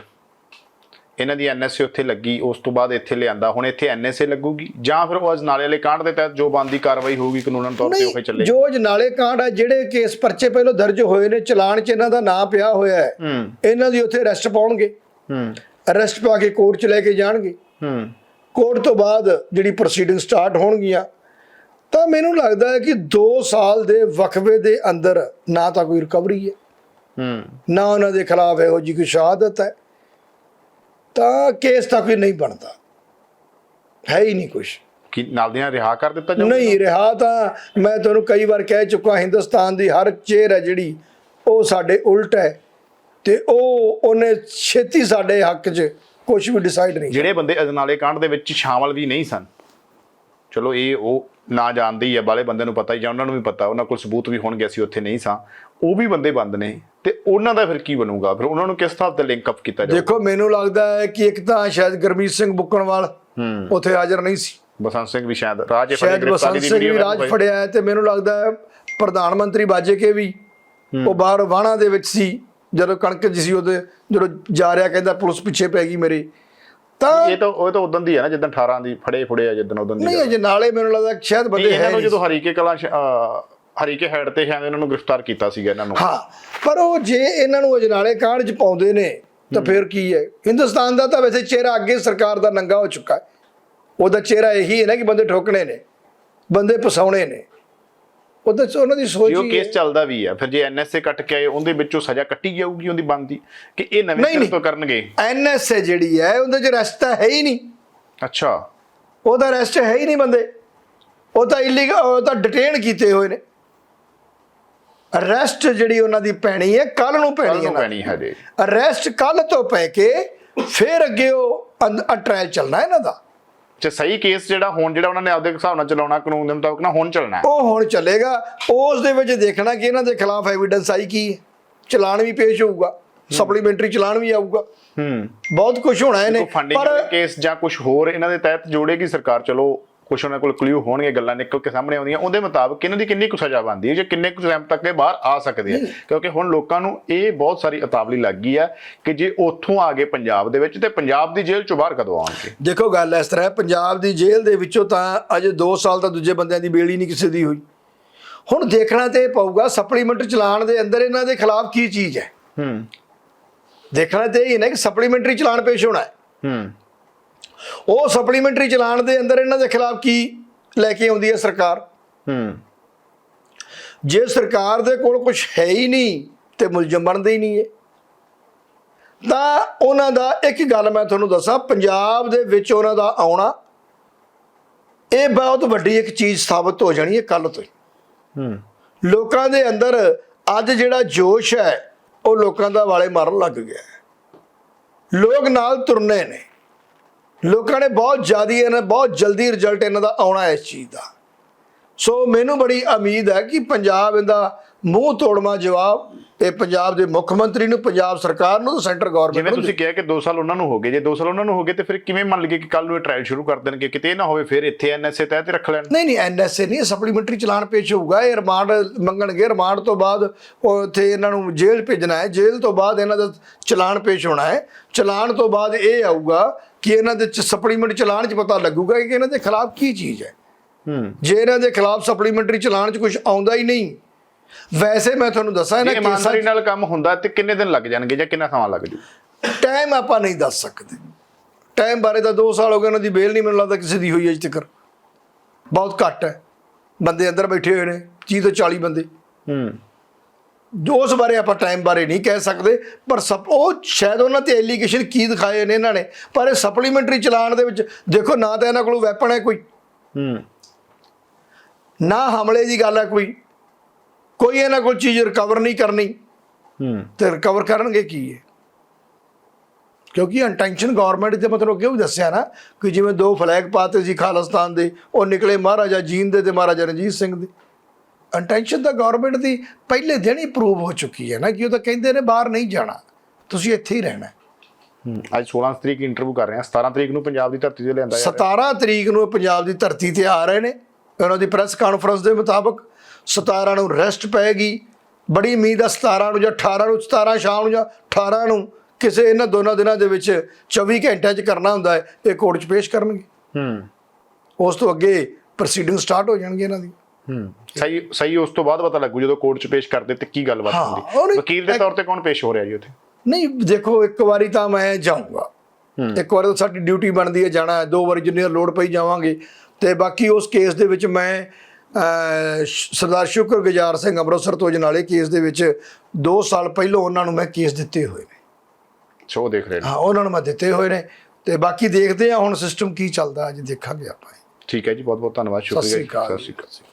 ਇਹਨਾਂ ਦੀ ਐਨਐਸਏ ਉੱਥੇ ਲੱਗੀ ਉਸ ਤੋਂ ਬਾਅਦ ਇੱਥੇ ਲਿਆਂਦਾ ਹੁਣ ਇੱਥੇ ਐਨਐਸਏ ਲੱਗੂਗੀ? ਜਾਂ ਫਿਰ ਉਹ ਅਜਨਾਲੇ ਵਾਲੇ ਕਾਂਡ ਦੇ ਤਹਿਤ ਜੋ ਬੰਦੀ ਕਾਰਵਾਈ ਹੋਊਗੀ ਕਾਨੂੰਨ ਤੌਰ ਤੇ ਉਹ ਚੱਲੇ ਜੋ ਜਨਾਲੇ ਕਾਂਡ ਆ ਜਿਹੜੇ ਕੇਸ ਪਰਚੇ ਪਹਿਲਾਂ ਦਰਜ ਹੋਏ ਨੇ ਚਲਾਨ 'ਚ ਇਹਨਾਂ ਦਾ ਨਾਂ ਪਿਆ ਹੋਇਆ ਹੈ ਇਹਨਾਂ ਦੀ ਉੱਥੇ ਅਰੈਸਟ ਪਾਉਣਗੇ। ਹੂੰ। ਅਰੈਸਟ ਪਾ ਕੇ ਕੋਰਟ 'ਚ ਲੈ ਕੇ ਜਾਣਗੇ। ਹੂੰ। ਕੋਰਟ ਤੋਂ ਬਾਅਦ ਜਿਹੜੀ ਪ੍ਰੋਸੀਡਿੰਗ ਸਟਾਰਟ ਹੋਣਗੀਆਂ ਤਾਂ ਮੈਨੂੰ ਲੱਗਦਾ ਹੈ ਕਿ 2 ਸਾਲ ਦੇ ਵਕਫੇ ਦੇ ਅੰਦਰ ਨਾ ਤਾਂ ਕੋਈ ਰਿਕਵਰੀ ਹੂੰ। ਨਾ ਉਹਨਾਂ ਦੇ ਖਿਲਾਫ ਇਹੋ ਜਿਹੀ ਕੋਈ ਸ਼ਹਾਦਤ ਹੈ। ਤਾਂ ਕੇਸ ਤਾਂ ਕੋਈ ਨਹੀਂ ਬਣਦਾ। ਹੈ ਹੀ ਨਹੀਂ ਕੁਝ ਕਿ ਨਾਲ ਦੀਆਂ ਰਿਹਾ ਕਰ ਦਿੱਤਾ ਜਾਊਗਾ? ਨਹੀਂ ਰਿਹਾ ਤਾਂ ਮੈਂ ਤੁਹਾਨੂੰ ਕਈ ਵਾਰ ਕਹਿ ਚੁੱਕਾ ਹਿੰਦੁਸਤਾਨ ਦੀ ਹਰ ਚੇਰ ਹੈ ਜਿਹੜੀ ਉਹ ਸਾਡੇ ਉਲਟ ਹੈ ਤੇ ਉਹ ਉਹਨੇ ਛੇਤੀ ਸਾਡੇ ਹੱਕ 'ਚ ਕੁਝ ਵੀ ਡਿਸਾਈਡ ਨਹੀਂ ਜਿਹੜੇ ਬੰਦੇ ਅਜਨਾਲੇ ਕਾਂਡ ਦੇ ਵਿੱਚ ਸ਼ਾਮਲ ਵੀ ਨਹੀਂ ਸਨ। ਚਲੋ ਇਹ ਉਹ ਨਾ ਜਾਣਦੇ ਹੀ ਆ ਬਾਲੇ ਬੰਦੇ ਨੂੰ ਪਤਾ ਹੀ ਜਾਂ ਉਹਨਾਂ ਨੂੰ ਵੀ ਪਤਾ ਉਹਨਾਂ ਕੋਲ ਸਬੂਤ ਵੀ ਹੋਣਗੇ ਅਸੀਂ ਉੱਥੇ ਨਹੀਂ ਸਾਂ। ਉਹ ਵੀ ਬੰਦੇ ਬੰਦ ਨੇ ਤੇ ਉਹਨਾਂ ਦਾ ਫਿਰ ਕੀ ਬਣੂਗਾ? ਫਿਰ ਉਹਨਾਂ ਨੂੰ ਕਿਸ ਹਿਸਾਬ ਤੇ ਲਿੰਕ ਅਪ ਕੀਤਾ ਜਾਊਗਾ? ਦੇਖੋ ਮੈਨੂੰ ਲੱਗਦਾ ਹੈ ਕਿ ਇੱਕ ਤਾਂ ਸ਼ਾਇਦ ਗੁਰਮੀਤ ਸਿੰਘ ਬੁੱਕਣਵਾਲ ਉੱਥੇ ਹਾਜ਼ਰ ਨਹੀਂ ਸੀ। ਬਸੰਤ ਸਿੰਘ ਵੀ ਸ਼ਾਇਦ ਰਾਜ ਸ਼ਾਇਦ ਬਸੰਤ ਸਿੰਘ ਵੀ ਰਾਜ ਫੜਿਆ ਹੈ ਤੇ ਮੈਨੂੰ ਲੱਗਦਾ ਹੈ ਪ੍ਰਧਾਨ ਮੰਤਰੀ ਬਾਜੇ ਕੇ ਵੀ ਉਹ ਬਾਹਰ ਵਾਣਾ ਦੇ ਵਿੱਚ ਸੀ ਜਦੋਂ ਕਣਕ ਜੀ ਸੀ ਉਹਦੇ ਜਦੋਂ ਜਾ ਰਿਹਾ ਕਹਿੰਦਾ ਪੁਲਿਸ ਪਿੱਛੇ ਪੈ ਗਈ ਮੇਰੇ। ਤਾਂ ਇਹ ਤਾਂ ਉਹ ਤਾਂ ਉਦੋਂ ਦੀ ਹੈ ਨਾ ਜਦੋਂ 18 ਦੀ ਫੜੇ ਫੜੇ ਆ ਜਦੋਂ ਉਦੋਂ ਦੀ ਨਹੀਂ। ਅਜੇ ਨਾਲੇ ਮੈਨੂੰ ਲੱਗਦਾ ਸ਼ਾਇਦ ਬੰਦੇ ਇਹਨਾਂ ਹੈ ਨੂੰ ਜਦੋਂ ਹਰੀਕੇ ਕਲਾ ਹਰੀਕੇ ਹੈਡ ਤੇ ਸ਼ਾਇਦ ਇਹਨਾਂ ਨੂੰ ਗ੍ਰਿਫਤਾਰ ਕੀਤਾ ਸੀਗਾ ਇਹਨਾਂ ਨੂੰ। ਹਾਂ ਪਰ ਉਹ ਜੇ ਇਹਨਾਂ ਨੂੰ ਅਜਨਾਲੇ ਕਾਂਡ ਚ ਪਾਉਂਦੇ ਨੇ ਤਾਂ ਫਿਰ ਕੀ ਹੈ? ਹਿੰਦੁਸਤਾਨ ਦਾ ਤਾਂ ਵੈਸੇ ਚਿਹਰਾ ਅੱਗੇ ਸਰਕਾਰ ਦਾ ਨੰਗਾ ਹੋ ਚੁੱਕਾ ਹੈ। ਉਹਦਾ ਚਿਹਰਾ ਇਹੀ ਹੈ ਨਾ ਕਿ ਬੰਦੇ ਠੋਕਣੇ ਨੇ ਬੰਦੇ ਫਸਾਉਣੇ ਨੇ। ਉਹਦਾ ਉਹਨਾਂ ਦੀ ਸੋਚ ਉਹ ਹੀ ਕੇਸ। ਚੱਲਦਾ ਵੀ ਆ ਫਿਰ ਜੇ ਐਨਐਸਏ ਕੱਟ ਕੇ ਆਏ ਉਹਦੇ ਵਿੱਚੋਂ ਸਜ਼ਾ ਕੱਟੀ ਜਾਊਗੀ ਉਹਦੀ ਬਣਦੀ ਕਿ ਇਹ ਨਵੇਂ ਨਹੀਂ, ਸਿਰੇ ਨਹੀਂ। ਤੋਂ ਕਰਨਗੇ ਐਨਐਸਏ ਜਿਹੜੀ ਹੈ ਉਹਦੇ ਚ ਰੈਸਟ ਤਾਂ ਹੈ ਹੀ ਨਹੀਂ। ਅੱਛਾ। ਉਹਦਾ ਰੈਸਟ ਹੈ ਹੀ ਨਹੀਂ ਬੰਦੇ। ਉਹ ਤਾਂ ਇਲੀਗਲ ਉਹ ਤਾਂ ਡਿਟੇਨ ਕੀਤੇ ਹੋਏ ਨੇ। ਅਰੈਸਟ ਜਿਹੜੀ ਉਹਨਾਂ ਦੀ ਪੈਣੀ ਹੈ ਕੱਲ ਨੂੰ ਪੈਣੀ ਹੈ ਪੈਣੀ ਹੈ ਜੀ ਅਰੈਸਟ ਕੱਲ ਤੋਂ ਪੈ ਕੇ ਫਿਰ ਅੱਗੇ ਉਹ ਟ੍ਰਾਇਲ ਚੱਲਣਾ ਇਹਨਾਂ ਦਾ। ਤੇ ਸਹੀ ਕੇਸ ਜਿਹੜਾ ਹੁਣ ਜਿਹੜਾ ਉਹਨਾਂ ਨੇ ਆਪਦੇ ਹਿਸਾਬ ਨਾਲ ਚਲਾਉਣਾ ਕਾਨੂੰਨ ਦੇ ਮੁਤਾਬਕ ਨਾ ਹੁਣ ਚੱਲਣਾ ਉਹ ਹੁਣ ਚੱਲੇਗਾ। ਉਸ ਦੇ ਵਿੱਚ ਦੇਖਣਾ ਕਿ ਇਹਨਾਂ ਦੇ ਖਿਲਾਫ ਐਵੀਡੈਂਸ ਆਈ ਕੀ ਹੈ। ਚਲਾਨ ਵੀ ਪੇਸ਼ ਹੋਊਗਾ। ਸਪਲੀਮੈਂਟਰੀ ਚਲਾਨ ਵੀ ਆਊਗਾ। ਹੂੰ। ਬਹੁਤ ਕੁਝ ਹੋਣਾ ਇਹਨੇ। ਪਰ ਕੇਸ ਜਾਂ ਕੁਝ ਹੋਰ ਇਹਨਾਂ ਦੇ ਤਹਿਤ ਜੋੜੇਗੀ ਸਰਕਾਰ ਚਲੋ ਕੁਛ ਉਹਨਾਂ ਕੋਲ ਕਲੂ ਹੋਣਗੇ ਗੱਲਾਂ ਨਿਕਲ ਕੇ ਸਾਹਮਣੇ ਆਉਂਦੀਆਂ ਉਹਦੇ ਮੁਤਾਬਕ ਇਹਨਾਂ ਦੀ ਕਿੰਨੀ ਕੁ ਸਜ਼ਾ ਬਣਦੀ ਹੈ ਜਾਂ ਕਿੰਨੇ ਕੁ ਟਾਈਮ ਤੱਕ ਇਹ ਬਾਹਰ ਆ ਸਕਦੇ ਆ। ਕਿਉਂਕਿ ਹੁਣ ਲੋਕਾਂ ਨੂੰ ਇਹ ਬਹੁਤ ਸਾਰੀ ਉਤਾਵਲੀ ਲੱਗ ਗਈ ਆ ਕਿ ਜੇ ਉੱਥੋਂ ਆ ਗਏ ਪੰਜਾਬ ਦੇ ਵਿੱਚ ਤੇ ਪੰਜਾਬ ਦੀ ਜੇਲ੍ਹ ਚੋਂ ਬਾਹਰ ਕਦੋਂ ਆਉਣਗੇ? ਦੇਖੋ ਗੱਲ ਇਸ ਤਰ੍ਹਾਂ ਹੈ ਪੰਜਾਬ ਦੀ ਜੇਲ੍ਹ ਦੇ ਵਿੱਚੋਂ ਤਾਂ ਅਜੇ 2 ਸਾਲ ਤਾਂ ਦੂਜੇ ਬੰਦਿਆਂ ਦੀ ਬੇਲ ਹੀ ਨਹੀਂ ਕਿਸੇ ਦੀ ਹੋਈ। ਹੁਣ ਦੇਖਣਾ ਤੇ ਇਹ ਪਊਗਾ ਸਪਲੀਮੈਂਟ ਚਲਾਨ ਦੇ ਅੰਦਰ ਇਹਨਾਂ ਦੇ ਖਿਲਾਫ ਕੀ ਚੀਜ਼ ਹੈ? ਹੂੰ। ਦੇਖਣਾ ਤੇ ਇਹ ਹੀ ਨਾ ਕਿ ਸਪਲੀਮੈਂਟਰੀ ਚਲਾਨ ਪੇਸ਼ ਹੋਣਾ ਹੈ। ਹੂੰ। ਉਹ ਸਪਲੀਮੈਂਟਰੀ ਚਲਾਨ ਦੇ ਅੰਦਰ ਇਹਨਾਂ ਦੇ ਖਿਲਾਫ ਕੀ ਲੈ ਕੇ ਆਉਂਦੀ ਹੈ ਸਰਕਾਰ? ਹੂੰ। ਜੇ ਸਰਕਾਰ ਦੇ ਕੋਲ ਕੁਝ ਹੈ ਹੀ ਨਹੀਂ ਤੇ ਮੁਲਜ਼ਮ ਬਣਦੇ ਹੀ ਨਹੀਂ ਹੈ ਤਾਂ ਉਹਨਾਂ ਦਾ ਇੱਕ ਗੱਲ ਮੈਂ ਤੁਹਾਨੂੰ ਦੱਸਾਂ ਪੰਜਾਬ ਦੇ ਵਿੱਚ ਉਹਨਾਂ ਦਾ ਆਉਣਾ ਇਹ ਬਹੁਤ ਵੱਡੀ ਇੱਕ ਚੀਜ਼ ਸਾਬਤ ਹੋ ਜਾਣੀ ਹੈ ਕੱਲ ਤੋਂ ਹੀ। ਲੋਕਾਂ ਦੇ ਅੰਦਰ ਅੱਜ ਜਿਹੜਾ ਜੋਸ਼ ਹੈ ਉਹ ਲੋਕਾਂ ਦਾ ਵਾਲੇ ਮਾਰਨ ਲੱਗ ਗਿਆ ਲੋਕ ਨਾਲ ਤੁਰਨੇ ਨੇ। ਲੋਕਾਂ ਨੇ ਬਹੁਤ ਜ਼ਿਆਦੀ ਇਹਨਾਂ ਬਹੁਤ ਜਲਦੀ ਰਿਜ਼ਲਟ ਇਹਨਾਂ ਦਾ ਆਉਣਾ ਇਸ ਚੀਜ਼ ਦਾ। ਸੋ ਮੈਨੂੰ ਬੜੀ ਉਮੀਦ ਹੈ ਕਿ ਪੰਜਾਬ ਇਹਦਾ ਮੂੰਹ ਤੋੜਮਾ ਜਵਾਬ ਇਹ ਪੰਜਾਬ ਦੇ ਮੁੱਖ ਮੰਤਰੀ ਨੂੰ ਪੰਜਾਬ ਸਰਕਾਰ ਨੂੰ ਤੇ ਸੈਂਟਰ ਗਵਰਨਮੈਂਟ ਜਿਵੇਂ ਤੁਸੀਂ ਕਿਹਾ ਕਿ 2 ਸਾਲ ਉਹਨਾਂ ਨੂੰ ਹੋ ਗਏ। ਜੇ 2 ਸਾਲ ਉਹਨਾਂ ਨੂੰ ਹੋ ਗਏ ਤੇ ਫਿਰ ਕਿਵੇਂ ਮੰਨ ਲਈਏ ਕਿ ਕੱਲ ਨੂੰ ਇਹ ਟ੍ਰਾਇਲ ਸ਼ੁਰੂ ਕਰ ਦੇਣਗੇ? ਕਿਤੇ ਇਹ ਨਾ ਹੋਵੇ ਫਿਰ ਇੱਥੇ ਐਨਐਸਏ ਤਹਿਤ ਰੱਖ ਲੈਣ। ਨਹੀਂ ਨਹੀਂ ਐਨਐਸਏ ਨਹੀਂ ਸਪਲੀਮੈਂਟਰੀ ਚਲਾਨ ਪੇਸ਼ ਹੋਊਗਾ। ਇਹ ਰਿਮਾਂਡ ਮੰਗਣਗੇ। ਰਿਮਾਂਡ ਤੋਂ ਬਾਅਦ ਉਹ ਉੱਥੇ ਇਹਨਾਂ ਨੂੰ ਜੇਲ੍ਹ ਭੇਜਣਾ ਹੈ। ਜੇਲ੍ਹ ਤੋਂ ਬਾਅਦ ਇਹਨਾਂ ਦਾ ਚਲਾਨ ਪੇਸ਼ ਹੋਣਾ ਹੈ। ਚਲਾਨ ਤੋਂ ਬਾਅਦ ਇਹ ਆਊਗਾ ਕਿ ਇਹਨਾਂ ਦੇ ਸਪਲੀਮੈਂਟ ਚਲਾਨ 'ਚ ਪਤਾ ਲੱਗੂਗਾ ਕਿ ਇਹਨਾਂ ਦੇ ਖਿਲਾਫ ਕੀ ਚੀਜ਼ ਹੈ। ਹੂੰ। ਜੇ ਇਹਨਾਂ ਦੇ ਖਿਲਾਫ ਸਪਲੀਮੈਂਟਰੀ ਚਲਾਨ 'ਚ ਕੁਝ ਆਉਂਦਾ ਹੀ ਨਹੀਂ ਵੈਸੇ ਮੈਂ ਤੁਹਾਨੂੰ ਦੱਸਾਂ ਇਹਨਾਂ ਕੇਸਾਂ ਨਾਲ ਕੰਮ ਹੁੰਦਾ ਤੇ ਕਿੰਨੇ ਦਿਨ ਲੱਗ ਜਾਣਗੇ ਜਾਂ ਕਿੰਨਾ ਸਮਾਂ ਲੱਗ ਜੂ? ਟਾਈਮ ਆਪਾਂ ਨਹੀਂ ਦੱਸ ਸਕਦੇ। ਟਾਈਮ ਬਾਰੇ ਤਾਂ 2 ਸਾਲ ਹੋ ਗਏ ਉਹਨਾਂ ਦੀ ਬੇਲ ਨਹੀਂ ਮੈਨੂੰ ਲੱਗਦਾ ਕਿਸੇ ਦੀ ਹੋਈ ਅਜੇ ਤੱਕ ਬਹੁਤ ਘੱਟ ਹੈ। ਬੰਦੇ ਅੰਦਰ ਬੈਠੇ ਹੋਏ ਨੇ 30 ਤੋਂ 40 ਬੰਦੇ। ਹੂੰ। ਉਸ ਬਾਰੇ ਆਪਾਂ ਟਾਈਮ ਬਾਰੇ ਨਹੀਂ ਕਹਿ ਸਕਦੇ ਪਰ ਸਪ ਉਹ ਸ਼ਾਇਦ ਉਹਨਾਂ ਤੇ ਐਲੀਗੇਸ਼ਨ ਕੀ ਦਿਖਾਏ ਨੇ ਇਹਨਾਂ ਨੇ ਪਰ ਇਹ ਸਪਲੀਮੈਂਟਰੀ ਚਲਾਨ ਦੇ ਵਿੱਚ ਦੇਖੋ ਨਾ ਤਾਂ ਇਹਨਾਂ ਕੋਲ ਵੈਪਨ ਹੈ ਕੋਈ। ਹੂੰ। ਨਾ ਹਮਲੇ ਦੀ ਗੱਲ ਹੈ ਕੋਈ। ਕੋਈ ਇਹਨਾਂ ਕੋਲ ਚੀਜ਼ ਰਿਕਵਰ ਨਹੀਂ ਕਰਨੀ। ਹੂੰ। ਤੇ ਰਿਕਵਰ ਕਰਨਗੇ ਕੀ ਹੈ ਕਿਉਂਕਿ ਇੰਟੈਂਸ਼ਨ ਗਵਰਨਮੈਂਟ ਦੇ ਮਤਲਬ ਕਿਉਂ ਦੱਸਿਆ ਨਾ ਕਿ ਜਿਵੇਂ ਦੋ ਫਲੈਗ ਪਾਤੇ ਸੀ ਖਾਲਿਸਤਾਨ ਦੇ ਉਹ ਨਿਕਲੇ ਮਹਾਰਾਜਾ ਜੀਂਦ ਦੇ ਤੇ ਮਹਾਰਾਜਾ ਰਣਜੀਤ ਸਿੰਘ ਦੇ। ਇੰਟੈਂਸ਼ਨ ਤਾਂ ਗਵਰਨਮੈਂਟ ਦੀ ਪਹਿਲੇ ਦਿਨ ਹੀ ਪ੍ਰੂਵ ਹੋ ਚੁੱਕੀ ਹੈ ਨਾ ਕਿ ਉਹ ਤਾਂ ਕਹਿੰਦੇ ਨੇ ਬਾਹਰ ਨਹੀਂ ਜਾਣਾ। ਤੁਸੀਂ ਇੱਥੇ ਹੀ ਰਹਿਣਾ। ਅੱਜ 16 ਤਰੀਕ ਇੰਟਰਵਿਊ ਕਰ ਰਹੇ ਹਾਂ। 17 ਤਰੀਕ ਨੂੰ ਪੰਜਾਬ ਦੀ ਧਰਤੀ ਤੇ ਲਿਆਂਦਾ ਜਾ ਰਿਹਾ। 17 ਤਰੀਕ ਨੂੰ ਪੰਜਾਬ ਦੀ ਧਰਤੀ ਤੇ ਆ ਰਹੇ ਨੇ। ਉਹਨਾਂ ਦੀ ਪ੍ਰੈਸ ਕਾਨਫਰੰਸ ਦੇ ਮੁਤਾਬਕ 17 ਨੂੰ ਰੈਸਟ ਪਏਗੀ। ਬੜੀ ਉਮੀਦ ਆ 17 ਨੂੰ ਜਾਂ 18 ਨੂੰ 17 ਸ਼ਾਮ ਨੂੰ ਜਾਂ 18 ਨੂੰ ਕਿਸੇ ਇਹਨਾਂ ਦੋਨਾਂ ਦਿਨਾਂ ਦੇ ਵਿੱਚ 24 ਘੰਟਿਆਂ 'ਚ ਕਰਨਾ ਹੁੰਦਾ ਹੈ। ਇਹ ਕੋਰਟ 'ਚ ਪੇਸ਼ ਕਰਨਗੇ। ਹੂੰ। ਉਸ ਤੋਂ ਅੱਗੇ ਪ੍ਰੋਸੀਡਿੰਗ ਸਟਾਰਟ ਹੋ ਜਾਣਗੇ ਇਹਨਾਂ ਦੀ। ਹੂੰ। ਸਹੀ ਸਹੀ ਉਸ ਤੋਂ ਬਾਅਦ ਪਤਾ ਲੱਗੂ ਜਦੋਂ ਕੋਰਟ 'ਚ ਪੇਸ਼ ਕਰਦੇ ਤੇ ਕੀ ਗੱਲਬਾਤ ਹਾਂ, ਹੁੰਦੀ। ਉਹਨੇ- ਵਕੀਲ ਦੇ ਤੌਰ ਤੇ ਕੌਣ ਪੇਸ਼ ਹੋ ਰਿਹਾ ਜੀ ਉੱਥੇ? ਨਹੀਂ ਦੇਖੋ ਇੱਕ ਵਾਰੀ ਤਾਂ ਮੈਂ ਜਾਊਂਗਾ। ਇੱਕ ਵਾਰ ਤਾਂ ਸਾਡੀ ਡਿਊਟੀ ਬਣਦੀ ਹੈ ਜਾਣਾ ਹੈ। ਦੋ ਵਾਰੀ ਜਿੰਨੀ ਲੋੜ ਪਈ ਜਾਵਾਂਗੇ। ਤੇ ਬਾਕੀ ਉਸ ਕੇਸ ਦੇ ਵਿੱਚ ਮੈਂ ਅਹ, ਸ਼- ਸਰਦਾਰ ਸ਼ੁਕਰਗੁਜ਼ਾਰ ਸਿੰਘ ਅੰਮ੍ਰਿਤਸਰ ਤੋਂ ਜਨਾਲੇ ਕੇਸ ਦੇ ਵਿੱਚ 2 ਸਾਲ ਪਹਿਲਾਂ ਉਹਨਾਂ ਨੂੰ ਮੈਂ ਕੇਸ ਦਿੱਤੇ ਹੋਏ ਨੇ। ਸ਼ੋਅ ਦੇਖ ਰਹੇ ਨੇ। ਹਾਂ ਉਹਨਾਂ ਨੂੰ ਮੈਂ ਦਿੱਤੇ ਹੋਏ ਨੇ। ਤੇ ਬਾਕੀ ਦੇਖਦੇ ਆ ਹੁਣ ਸਿਸਟਮ ਕੀ ਚੱਲਦਾ ਅੱਜ ਦੇਖਾਂਗੇ ਆਪਾਂ। ਠੀਕ ਹੈ ਜੀ ਬਹੁਤ ਬਹੁਤ ਧੰਨਵਾਦ ਸਤਿ ਸ਼ੁਕਰੀਆ ਸ੍ਰੀ ਜੀ। ਅਕਾਲ। ਸਤਿ ਸ਼੍ਰੀ ਅਕਾਲ।